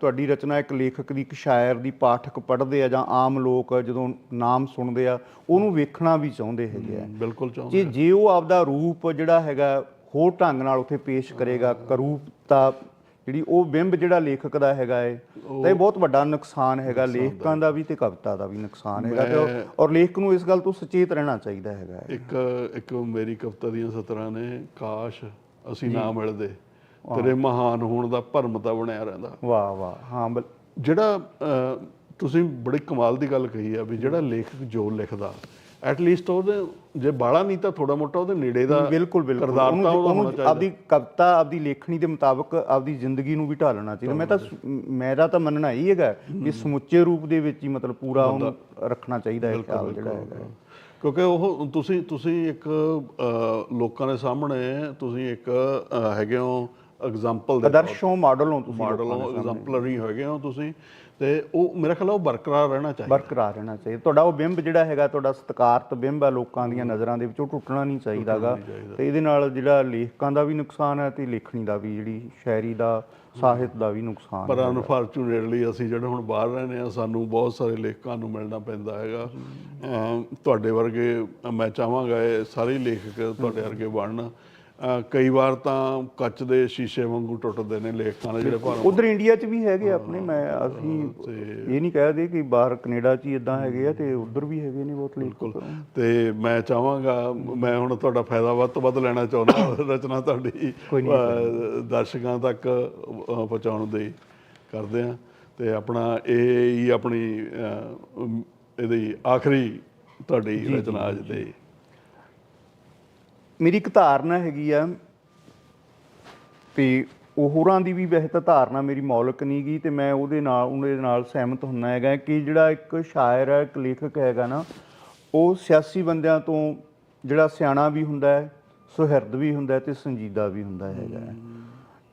ਤੁਹਾਡੀ ਰਚਨਾ ਇੱਕ ਲੇਖਕ ਦੀ ਇੱਕ ਸ਼ਾਇਰ ਦੀ ਪਾਠਕ ਪੜ੍ਹਦੇ ਆ ਜਾਂ ਆਮ ਲੋਕ ਜਦੋਂ ਨਾਮ ਸੁਣਦੇ ਆ ਉਹਨੂੰ ਵੇਖਣਾ ਵੀ ਚਾਹੁੰਦੇ ਹੈਗੇ ਆ। ਬਿਲਕੁਲ ਚਾਹੁੰਦੇ ਕਿ ਜੇ ਉਹ ਆਪਦਾ ਰੂਪ ਜਿਹੜਾ ਹੈਗਾ ਹੋਰ ਢੰਗ ਨਾਲ ਉੱਥੇ ਪੇਸ਼ ਕਰੇਗਾ ਕਰੂਪਤਾ ਜਿਹੜੀ ਉਹ ਬਿੰਬ ਜਿਹੜਾ ਲੇਖਕ ਦਾ ਹੈਗਾ ਏ ਤਾਂ ਇਹ ਬਹੁਤ ਵੱਡਾ ਨੁਕਸਾਨ ਹੈਗਾ ਲੇਖਕਾਂ ਦਾ ਵੀ ਤੇ ਕਵਿਤਾ ਦਾ ਵੀ ਨੁਕਸਾਨ ਹੈਗਾ ਤੇ ਔਰ- ਲੇਖਕ ਨੂੰ ਇਸ ਗੱਲ ਤੋਂ ਸੁਚੇਤ ਰਹਿਣਾ ਚਾਹੀਦਾ ਹੈਗਾ। ਇੱਕ ਇੱਕ ਮੇਰੀ ਕਵਿਤਾ ਦੀਆਂ ਸਤਰਾਂ ਨੇ ਕਾਸ਼ ਅਸੀਂ ਨਾ ਮਿਲਦੇ। ਤੇਰੇ ਮਹਾਨ ਹੋਣ ਦਾ ਭਰਮ ਤਾਂ ਬਣਿਆ ਰਹਿੰਦਾ। ਵਾਹ ਵਾਹ। ਹਾਂ ਜਿਹੜਾ ਤੁਸੀਂ ਬੜੀ ਕਮਾਲ ਦੀ ਗੱਲ ਕਹੀ ਆ ਵੀ ਜਿਹੜਾ ਲੇਖਕ ਜੋ ਲਿਖਦਾ ਐਟ ਲੀਸਟ ਉਹਦੇ ਜੇ ਬਾਲਾ ਨਹੀਂ ਤਾਂ ਥੋੜਾ ਮੋਟਾ ਉਹਦੇ ਨੇੜੇ ਦਾ ਬਿਲਕੁਲ ਬਿਲਕੁਲ। ਕਿਰਦਾਰ ਤਾਂ ਉਹਦਾ ਹੋਣਾ ਉਹਨੂੰ ਚਾਹੀਦਾ। ਆਪਦੀ ਕਵਿਤਾ ਆਪਦੀ ਲੇਖਣੀ ਦੇ ਮੁਤਾਬਕ ਆਪਦੀ ਜ਼ਿੰਦਗੀ ਨੂੰ ਵੀ ਢਾਲਣਾ ਚਾਹੀਦਾ। ਮੈਂ ਤਾਂ ਮੇਰਾ ਤਾਂ ਮੰਨਣਾ ਹੀ ਹੈਗਾ ਕਿ ਸਮੁੱਚੇ ਰੂਪ ਦੇ ਵਿੱਚ ਹੀ ਮਤਲਬ ਪੂਰਾ ਉਹਨੂੰ ਰੱਖਣਾ ਚਾਹੀਦਾ ਹੈ ਖਿਆਲ ਜਿਹੜਾ ਹੈਗਾ। ਕਿਉਂਕਿ ਉਹ ਤੁਸੀਂ ਤੁਸੀਂ ਇੱਕ ਲੋਕਾਂ ਦੇ ਸਾਹਮਣੇ ਤੁਸੀਂ ਇੱਕ ਹੈਗੇ ਹੋ ਐਗਜ਼ਾਮਪਲ ਦੇ ਆਦਰਸ਼ੋਂ ਮਾਡਲ ਹੋ ਤੁਸੀਂ ਮਾਡਲ ਹੋ ਐਗਜ਼ਾਮਪਲਰੀ ਹੈਗੇ ਹੋ ਤੁਸੀਂ। ਤੇ ਉਹ ਮੇਰਾ ਖਿਆਲ ਉਹ ਬਰਕਰਾਰ ਰਹਿਣਾ ਚਾਹੀਦਾ। ਬਰਕਰਾਰ ਰਹਿਣਾ ਚਾਹੀਦਾ। ਤੁਹਾਡਾ ਉਹ ਬਿੰਬ ਜਿਹੜਾ ਹੈਗਾ ਤੁਹਾਡਾ ਸਤਿਕਾਰਤ ਬਿੰਬ ਹੈ ਲੋਕਾਂ ਦੀਆਂ ਨਜ਼ਰਾਂ ਦੇ ਵਿੱਚ ਉਹ ਟੁੱਟਣਾ ਨਹੀਂ ਚਾਹੀਦਾਗਾ ਤੇ ਇਹਦੇ ਨਾਲ ਜਿਹੜਾ ਲੇਖਕਾਂ ਦਾ ਵੀ ਨੁਕਸਾਨ ਹੈ ਤੇ ਲੇਖਣੀ ਦਾ ਵੀ ਜਿਹੜੀ ਸ਼ਾਇਰੀ ਦਾ ਸਾਹਿਤ ਦਾ ਵੀ ਨੁਕਸਾਨ ਪਰ ਅਨਫੋਰਚੂਨੇਟਲੀ ਅਸੀਂ ਜਿਹੜੇ ਹੁਣ ਬਾਹਰ ਰਹਿੰਦੇ ਆ ਸਾਨੂੰ ਬਹੁਤ ਸਾਰੇ ਲੇਖਕਾਂ ਨੂੰ ਮਿਲਣਾ ਪੈਂਦਾ ਹੈਗਾ। ਤੁਹਾਡੇ ਵਰਗੇ ਮੈਂ ਚਾਹਾਂਗਾ ਇਹ ਸਾਰੇ ਲੇਖਕ ਤੁਹਾਡੇ ਵਰਗੇ ਬਣਨ। ਕਈ ਵਾਰ ਤਾਂ ਕੱਚ ਦੇ ਸ਼ੀਸ਼ੇ ਵਾਂਗੂ ਟੁੱਟਦੇ ਨੇ ਲੇਖਕਾਂ ਦੇ ਜਿਹੜੇ ਭਾਰ ਉਧਰ ਇੰਡੀਆ 'ਚ ਵੀ ਹੈਗੇ ਆਪਣੇ ਮੈਂ ਅਸੀਂ ਇਹ ਨਹੀਂ ਕਹਦੇ ਕਿ ਬਾਹਰ ਕੈਨੇਡਾ 'ਚ ਹੀ ਇਦਾਂ ਹੈਗੇ ਆ ਤੇ ਉਧਰ ਵੀ ਹੈਗੇ ਨੇ ਬਹੁਤ ਲੇਖਕ। ਤੇ ਮੈਂ ਚਾਹਾਂਗਾ ਮੈਂ ਹੁਣ ਤੁਹਾਡਾ ਫਾਇਦਾ ਵੱਧ ਤੋਂ ਵੱਧ ਲੈਣਾ ਚਾਹੁੰਦਾ ਰਚਨਾ ਤੁਹਾਡੀ ਦਰਸ਼ਕਾਂ ਤੱਕ ਪਹੁੰਚਾਉਣ ਦੀ ਕਰਦੇ ਆ। ਤੇ ਆਪਣਾ ਇਹ ਹੀ ਆਪਣੀ ਇਹਦੀ ਆਖਰੀ ਤੁਹਾਡੀ ਰਚਨਾ ਅੱਜ ਦੇ ਮੇਰੀ ਇੱਕ ਧਾਰਨਾ ਹੈਗੀ ਆ ਤੇ ਉਹ ਹੋਰਾਂ ਦੀ ਵੀ ਵੈਸੇ ਤਾਂ ਧਾਰਨਾ ਮੇਰੀ ਮੌਲਿਕ ਨਹੀਂ ਗਈ ਤੇ ਮੈਂ ਉਹਦੇ ਨਾਲ ਉਹਦੇ ਨਾਲ ਸਹਿਮਤ ਹੁੰਨਾ ਹੈਗਾ ਕਿ ਜਿਹੜਾ ਇੱਕ ਸ਼ਾਇਰ ਹੈ ਇੱਕ ਲੇਖਕ ਹੈਗਾ ਨਾ, ਉਹ ਸਿਆਸੀ ਬੰਦਿਆਂ ਤੋਂ ਜਿਹੜਾ ਸਿਆਣਾ ਵੀ ਹੁੰਦਾ ਹੈ, ਸੁਹਿਰਦ ਵੀ ਹੁੰਦਾ ਹੈ ਤੇ ਸੰਜੀਦਾ ਵੀ ਹੁੰਦਾ ਹੈਗਾ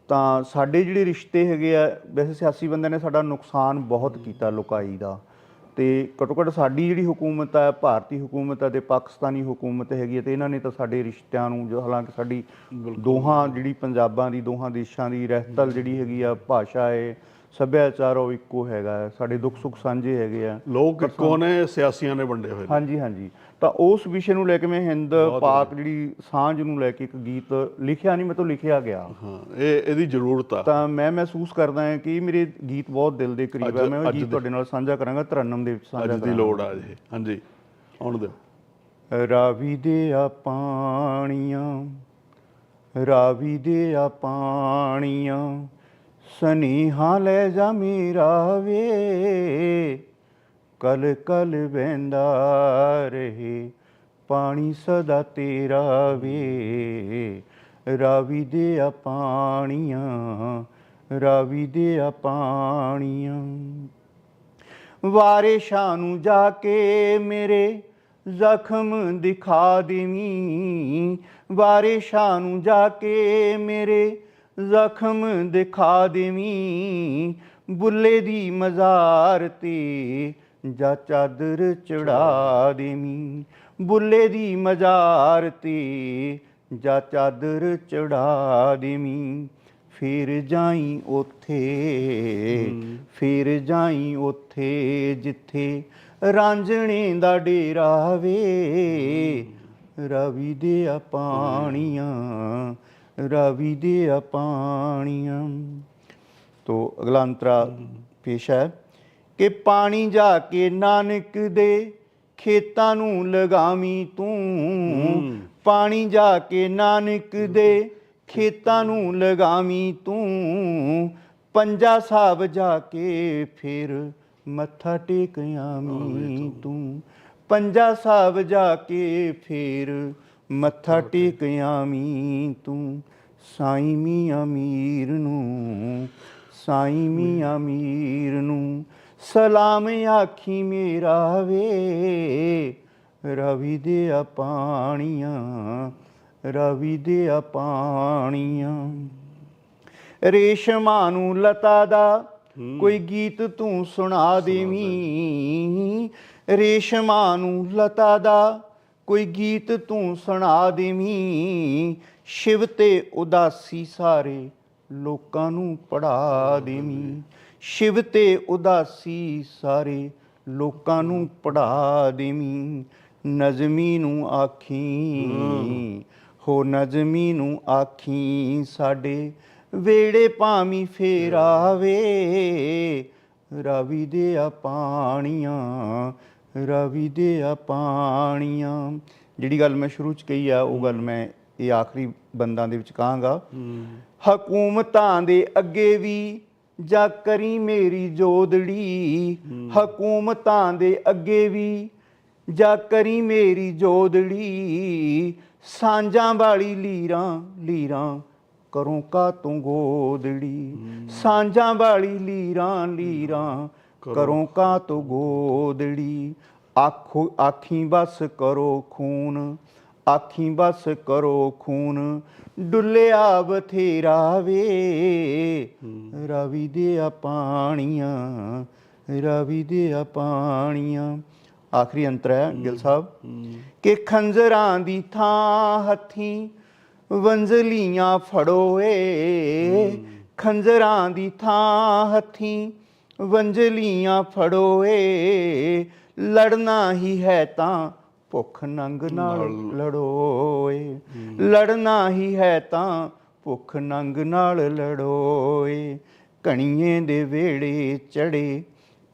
ਤਾਂ ਸਾਡੇ ਜਿਹੜੇ ਰਿਸ਼ਤੇ ਹੈਗੇ ਆ, ਵੈਸੇ ਸਿਆਸੀ ਬੰਦਿਆਂ ਨੇ ਸਾਡਾ ਨੁਕਸਾਨ ਬਹੁਤ ਕੀਤਾ ਲੁਕਾਈ ਦਾ। ਤੇ ਘੱਟੋ ਘੱਟ ਸਾਡੀ ਜਿਹੜੀ ਹਕੂਮਤ ਹੈ ਭਾਰਤੀ ਹਕੂਮਤ ਹੈ ਤੇ ਪਾਕਿਸਤਾਨੀ ਹਕੂਮਤ ਹੈਗੀ ਹੈ ਤੇ ਇਹਨਾਂ ਨੇ ਤਾਂ ਸਾਡੇ ਰਿਸ਼ਤਿਆਂ ਨੂੰ ਜੋ ਹਾਲਾਂਕਿ ਸਾਡੀ ਦੋਹਾਂ ਜਿਹੜੀ ਪੰਜਾਬਾਂ ਦੀ ਦੋਹਾਂ ਦੇਸ਼ਾਂ ਦੀ ਰਹਿਤਲ ਜਿਹੜੀ ਹੈਗੀ ਆ ਭਾਸ਼ਾ ਹੈ ਸੱਭਿਆਚਾਰ ਉਹ ਇੱਕੋ ਹੈਗਾ। ਸਾਡੇ ਦੁੱਖ ਸੁੱਖ ਸਾਂਝੇ ਹੈਗੇ ਆ। ਲੋਕ ਇੱਕੋ ਨੇ ਸਿਆਸੀਆਂ ਨੇ ਵੰਡੇ ਹੋਏ ਨੇ। ਹਾਂਜੀ ਹਾਂਜੀ। ਤਾਂ ਉਸ ਵਿਸ਼ੇ ਨੂੰ ਲੈ ਕੇ ਮੈਂ ਹਿੰਦ ਪਾਕ ਜਿਹੜੀ ਸਾਂਝ ਨੂੰ ਲੈ ਕੇ ਇੱਕ ਗੀਤ ਲਿਖਿਆ ਨਹੀਂ ਮਤਲਬ ਲਿਖਿਆ ਗਿਆ। ਹਾਂ ਇਹ ਇਹਦੀ ਜ਼ਰੂਰਤ ਆ। ਤਾਂ ਮੈਂ ਮਹਿਸੂਸ ਕਰਦਾ ਹਾਂ ਕਿ ਮੇਰੇ ਗੀਤ ਬਹੁਤ ਦਿਲ ਦੇ ਕਰੀਬ ਹੈ ਮੈਂ ਉਹ ਗੀਤ ਤੁਹਾਡੇ ਨਾਲ ਸਾਂਝਾ ਕਰਾਂਗਾ ਤਰਨਮ ਦੇ ਵਿੱਚ ਸਾਂਝਾ ਅੱਜ ਦੀ ਲੋੜ ਆ ਜੀ ਹਾਂਜੀ ਆਉਣ ਦਿਓ। ਰਾਵੀ ਦੇ ਆ ਪਾਣੀਆਂ ਰਾਵੀ ਦੇ ਆ ਪਾਣੀਆਂ ਸਨੀਹਾ ਲੈ ਜਾ ਮੇਰਾ ਵੇ। ਕਲ ਕਲ ਵਹਿੰਦਾ ਰਹੇ, ਪਾਣੀ ਸਦਾ ਤੇਰਾ ਵੇ। ਰਾਵੀ ਦੇ ਆ ਪਾਣੀਆਂ, ਰਾਵੀ ਦੇ ਆ ਪਾਣੀਆਂ। ਵਾਰਿਸ਼ਾਂ ਨੂੰ ਜਾ ਕੇ ਮੇਰੇ ਜ਼ਖਮ ਦਿਖਾ ਦੇਵੀਂ। ਵਾਰਿਸ਼ਾਂ ਨੂੰ ਜਾ ਕੇ ਮੇਰੇ ਜ਼ਖਮ ਦਿਖਾ ਦੇਵੀਂ। ਬੁੱਲੇ ਦੀ ਮਜ਼ਾਰ ਤੇ ਜਾ ਚਾਦਰ ਚੜਾ ਦੇਵੀਂ। ਬੁੱਲੇ ਦੀ ਮਜ਼ਾਰ ਤੇ ਜਾ ਚਾਦਰ ਚੜਾ ਦੇਵੀਂ। ਫਿਰ ਜਾਈ ਉਥੇ, ਫਿਰ ਜਾਈ ਉਥੇ ਜਿੱਥੇ ਰਾਂਝਣੇ ਦਾ ਡੇਰਾ ਵੇ। ਰਵੀ ਦੇ ਆ ਪਾਣੀਆਂ, ਰਵੀ ਦੇ ਆ ਪਾਣੀਆਂ। ਤੋ ਅਗਲਾ ਅੰਤਰਾ ਪੇਸ਼ ਹੈ। ਕਿ ਪਾਣੀ ਜਾ ਕੇ ਨਾਨਕ ਦੇ ਖੇਤਾਂ ਨੂੰ ਲਗਾਵੀਂ ਤੂੰ। ਪਾਣੀ ਜਾ ਕੇ ਨਾਨਕ ਦੇ ਖੇਤਾਂ ਨੂੰ ਲਗਾਵੀਂ ਤੂੰ। ਪੰਜਾ ਸਾਹਿਬ ਜਾ ਕੇ ਫਿਰ ਮੱਥਾ ਟੇਕ ਆਵੀਂ ਤੂੰ। ਪੰਜਾ ਸਾਹਿਬ ਜਾ ਕੇ ਫਿਰ ਮੱਥਾ ਟੇਕ। ਆਵੀਂ ਤੂੰ। ਸਾਈਂ ਮੀਆਂ ਮੀਰ ਨੂੰ ਸਾਈਂ ਮੀਆਂ ਮੀਰ ਨੂੰ ਸਲਾਮ ਆਖੀ ਮੇਰਾ ਵੇ ਰਵੀ ਦੇ ਪਾਣੀਆਂ ਰਵੀ ਦੇ ਪਾਣੀਆਂ। ਰੇਸ਼ਮਾਂ ਨੂੰ ਲਤਾ ਦਾ ਕੋਈ ਗੀਤ ਤੂੰ ਸੁਣਾ ਦੇਵੀਂ। ਰੇਸ਼ਮਾਂ ਨੂੰ ਲਤਾ ਦਾ ਕੋਈ ਗੀਤ ਤੂੰ ਸੁਣਾ ਦੇਵੀਂ। ਸ਼ਿਵ ਤੇ ਉਦਾਸੀ ਸਾਰੇ ਲੋਕਾਂ ਨੂੰ ਪੜਾ ਦੇਵੀਂ। ਸ਼ਿਵ ਤੇ ਉਦਾਸੀ ਸਾਰੇ ਲੋਕਾਂ ਨੂੰ ਪੜਾ ਦੇਵੀਂ ਨਜ਼ਮੀ ਨੂੰ ਆਖੀ ਹੋ ਨਜ਼ਮੀ ਨੂੰ ਆਖੀ ਸਾਡੇ ਵੇੜੇ ਭਾਮੀ ਫੇਰਾਵੇ ਰਵੀ ਦੇ ਆ ਪਾਣੀਆਂ ਰਵੀ ਦੇ ਆ ਪਾਣੀਆਂ। ਜਿਹੜੀ ਗੱਲ ਮੈਂ ਸ਼ੁਰੂ ਚ ਕਹੀ ਆ ਉਹ ਗੱਲ ਮੈਂ ਇਹ ਆਖਰੀ ਬੰਦਾਂ ਦੇ ਵਿੱਚ ਕਹਾਂਗਾ। ਹਕੂਮਤਾਂ ਦੇ ਅੱਗੇ ਵੀ ਜਾ ਕਰੀ ਮੇਰੀ ਜੋਦੜੀ ਹਕੂਮਤਾਂ ਦੇ ਅੱਗੇ ਵੀ। ਜਾ ਕਰੀ ਮੇਰੀ ਜੋਦੜੀ ਸਾਂਝਾਂ ਵਾਲੀ ਲੀਰਾਂ ਲੀਰਾਂ ਕਰੂੰ ਕਾ ਤੂੰ ਗੋਦੜੀ। ਸਾਂਝਾਂ ਵਾਲੀ ਲੀਰਾਂ ਲੀਰਾਂ ਕਰੂੰ ਕਾ ਤੂੰ ਗੋਦੜੀ। ਆਖੋ ਆਖੀ ਬਸ ਕਰੋ ਖੂਨ। ਆਖੀ ਬਸ ਕਰੋ ਖੂਨ ਡੁੱਲਿਆ ਬਥੇਰਾ ਵੇ। ਰਵੀ ਦੇ ਆ ਪਾਣੀਆਂ ਰਵੀ ਦੇ ਆ ਪਾਣੀਆਂ। ਆਖਰੀ ਅੰਤਰ ਹੈ ਗਿਲ ਸਾਹਿਬ। ਕਿ ਖੰਜਰਾਂ ਦੀ ਥਾਂ ਹੱਥੀ ਵੰਜਲੀਆਂ ਫੜੋਏ ਖੰਜਰਾਂ ਦੀ ਥਾਂ ਹੱਥੀ ਵੰਜਲੀਆਂ ਫੜੋਏ ਲੜਨਾ ਹੀ ਹੈ ਤਾਂ ਭੁੱਖ ਨੰਗ ਨਾਲ ਲੜੋਏ। ਲੜਨਾ ਹੀ ਹੈ ਤਾਂ ਭੁੱਖ ਨੰਗ ਨਾਲ ਲੜੋਏ। ਕਣੀਏ ਦੇ ਵੇੜੇ ਚੜੇ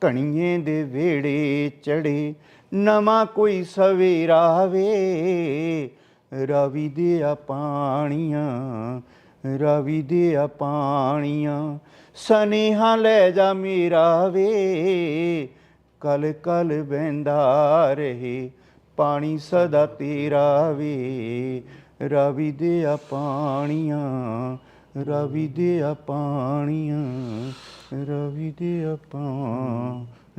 ਕਣੀਏ ਦੇ ਵੇੜੇ ਚੜੇ। ਨਵਾਂ ਕੋਈ ਸਵੇਰਾ ਵੇ ਰਵੀ ਦੇ ਆ ਪਾਣੀਆਂ ਰਵੀ ਦੇ ਆ ਪਾਣੀਆਂ। ਸਨੇਹਾ ਲੈ ਜਾ ਮੇਰਾ ਵੇ ਕਲ ਕਲ ਬਹਿੰਦਾ ਰਹੇ। ਪਾਣੀ ਸਦਾ ਤੇਰਾ ਵੇ। ਰਵੀ ਦੇ ਆ ਪਾਣੀਆਂ ਰਵੀ ਦੇ ਆ ਪਾਣੀਆਂ ਰਵੀ ਦੇ ਆ ਪਾਣੀਆਂ।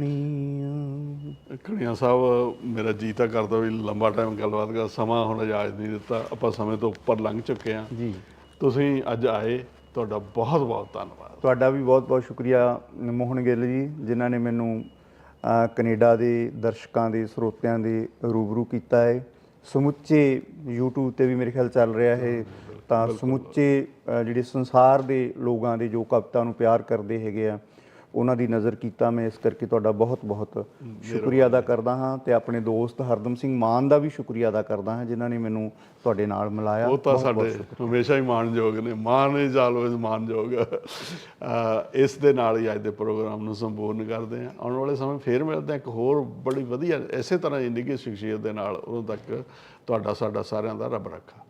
ਕਣੀਆਂ ਸਾਹਿਬ ਮੇਰਾ ਜੀ ਤਾਂ ਕਰਦਾ ਵੀ ਲੰਬਾ ਟਾਈਮ ਗੱਲਬਾਤ ਕਰ ਸਮਾਂ ਹੁਣ ਇਜਾਜ਼ਤ ਨਹੀਂ ਦਿੱਤਾ। ਆਪਾਂ ਸਮੇਂ ਤੋਂ ਉੱਪਰ ਲੰਘ ਚੁੱਕੇ ਹਾਂ। ਜੀ। ਤੁਸੀਂ ਅੱਜ ਆਏ ਤੁਹਾਡਾ ਬਹੁਤ ਬਹੁਤ ਧੰਨਵਾਦ। ਤੁਹਾਡਾ ਵੀ ਬਹੁਤ ਬਹੁਤ ਸ਼ੁਕਰੀਆ ਮੋਹਨ ਗਿੱਲ ਜੀ ਜਿਨ੍ਹਾਂ ਨੇ ਮੈਨੂੰ ਕੈਨੇਡਾ ਦੇ ਦਰਸ਼ਕਾਂ ਦੇ ਸਰੋਤਿਆਂ ਦੇ ਰੂਬਰੂ ਕੀਤਾ ਹੈ। ਸਮੁੱਚੇ YouTube ਤੇ ਵੀ ਮੇਰੇ ਖਿਆਲ ਚੱਲ ਰਿਹਾ ਹੈ। ਤਾਂ ਸਮੁੱਚੇ ਜਿਹੜੇ ਸੰਸਾਰ ਦੇ ਲੋਕਾਂ ਦੇ ਜੋ ਕਵਿਤਾ ਨੂੰ ਪਿਆਰ ਕਰਦੇ ਹੈਗੇ ਆ ਉਹਨਾਂ ਦੀ ਨਜ਼ਰ ਕੀਤਾ ਮੈਂ ਇਸ ਕਰਕੇ ਤੁਹਾਡਾ ਬਹੁਤ ਬਹੁਤ ਸ਼ੁਕਰੀਆ ਅਦਾ ਕਰਦਾ ਹਾਂ ਤੇ ਆਪਣੇ ਦੋਸਤ ਹਰਦਮ ਸਿੰਘ ਮਾਨ ਦਾ ਵੀ ਸ਼ੁਕਰੀਆ ਅਦਾ ਕਰਦਾ ਹਾਂ ਜਿਨ੍ਹਾਂ ਨੇ ਮੈਨੂੰ ਤੁਹਾਡੇ ਨਾਲ ਮਿਲਾਇਆ। ਉਹ ਤਾਂ ਸਾਡੇ ਹਮੇਸ਼ਾ ਹੀ ਮਾਣਯੋਗ ਨੇ। ਮਾਨ ਇਜ਼ ਆਲਵੇਜ਼ ਮਾਣਯੋਗ ਅਹ ਇਸ ਦੇ ਨਾਲ ਹੀ ਅੱਜ ਦੇ ਪ੍ਰੋਗਰਾਮ ਨੂੰ ਸੰਪੂਰਨ ਕਰਦੇ ਹਾਂ। ਆਉਣ ਵਾਲੇ ਸਮੇਂ ਫੇਰ ਮਿਲਦੇ ਹਾਂ। ਇੱਕ ਹੋਰ ਬੜੀ ਵਧੀਆ ਇਸੇ ਤਰ੍ਹਾਂ ਹੀ ਨਿੱਘੀ ਸ਼ਖਸੀਅਤ ਦੇ ਨਾਲ ਉਦੋਂ ਤੱਕ ਤੁਹਾਡਾ ਸਾਡਾ ਸਾਰਿਆਂ ਦਾ ਰੱਬ ਰੱਖਾ।